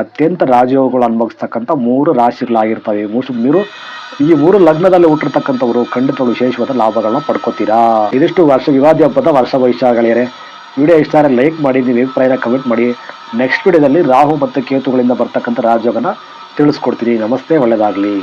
ಅತ್ಯಂತ ರಾಜಯೋಗಗಳು ಅನುಭವಿಸ್ತಕ್ಕಂಥ ಮೂರು ರಾಶಿಗಳಾಗಿರ್ತವೆ. ಮೂರು ಮೂರು ಈ ಮೂರು ಲಗ್ನದಲ್ಲಿ ಹುಟ್ಟಿರ್ತಕ್ಕಂಥವರು ಖಂಡಿತ ವಿಶೇಷವಾದ ಲಾಭಗಳನ್ನ ಪಡ್ಕೋತೀರಾ? ಇದಿಷ್ಟು ವರ್ಷ ಯುಗಾದಿ ಹಬ್ಬದ ವರ್ಷ ಭವಿಷ್ಯಗಳಿಯರೆ ವಿಡಿಯೋ ಇಷ್ಟ ಆದರೆ ಲೈಕ್ ಮಾಡಿ ನೀವು ಅಭಿಪ್ರಾಯನ ಕಮೆಂಟ್ ಮಾಡಿ. ನೆಕ್ಸ್ಟ್ ವಿಡಿಯೋದಲ್ಲಿ ರಾಹು ಮತ್ತು ಕೇತುಗಳಿಂದ ಬರ್ತಕ್ಕಂಥ ರಾಜಯೋಗನ ತಿಳಿಸ್ಕೊಡ್ತೀನಿ. ನಮಸ್ತೆ ಒಳ್ಳೆಯದಾಗಲಿ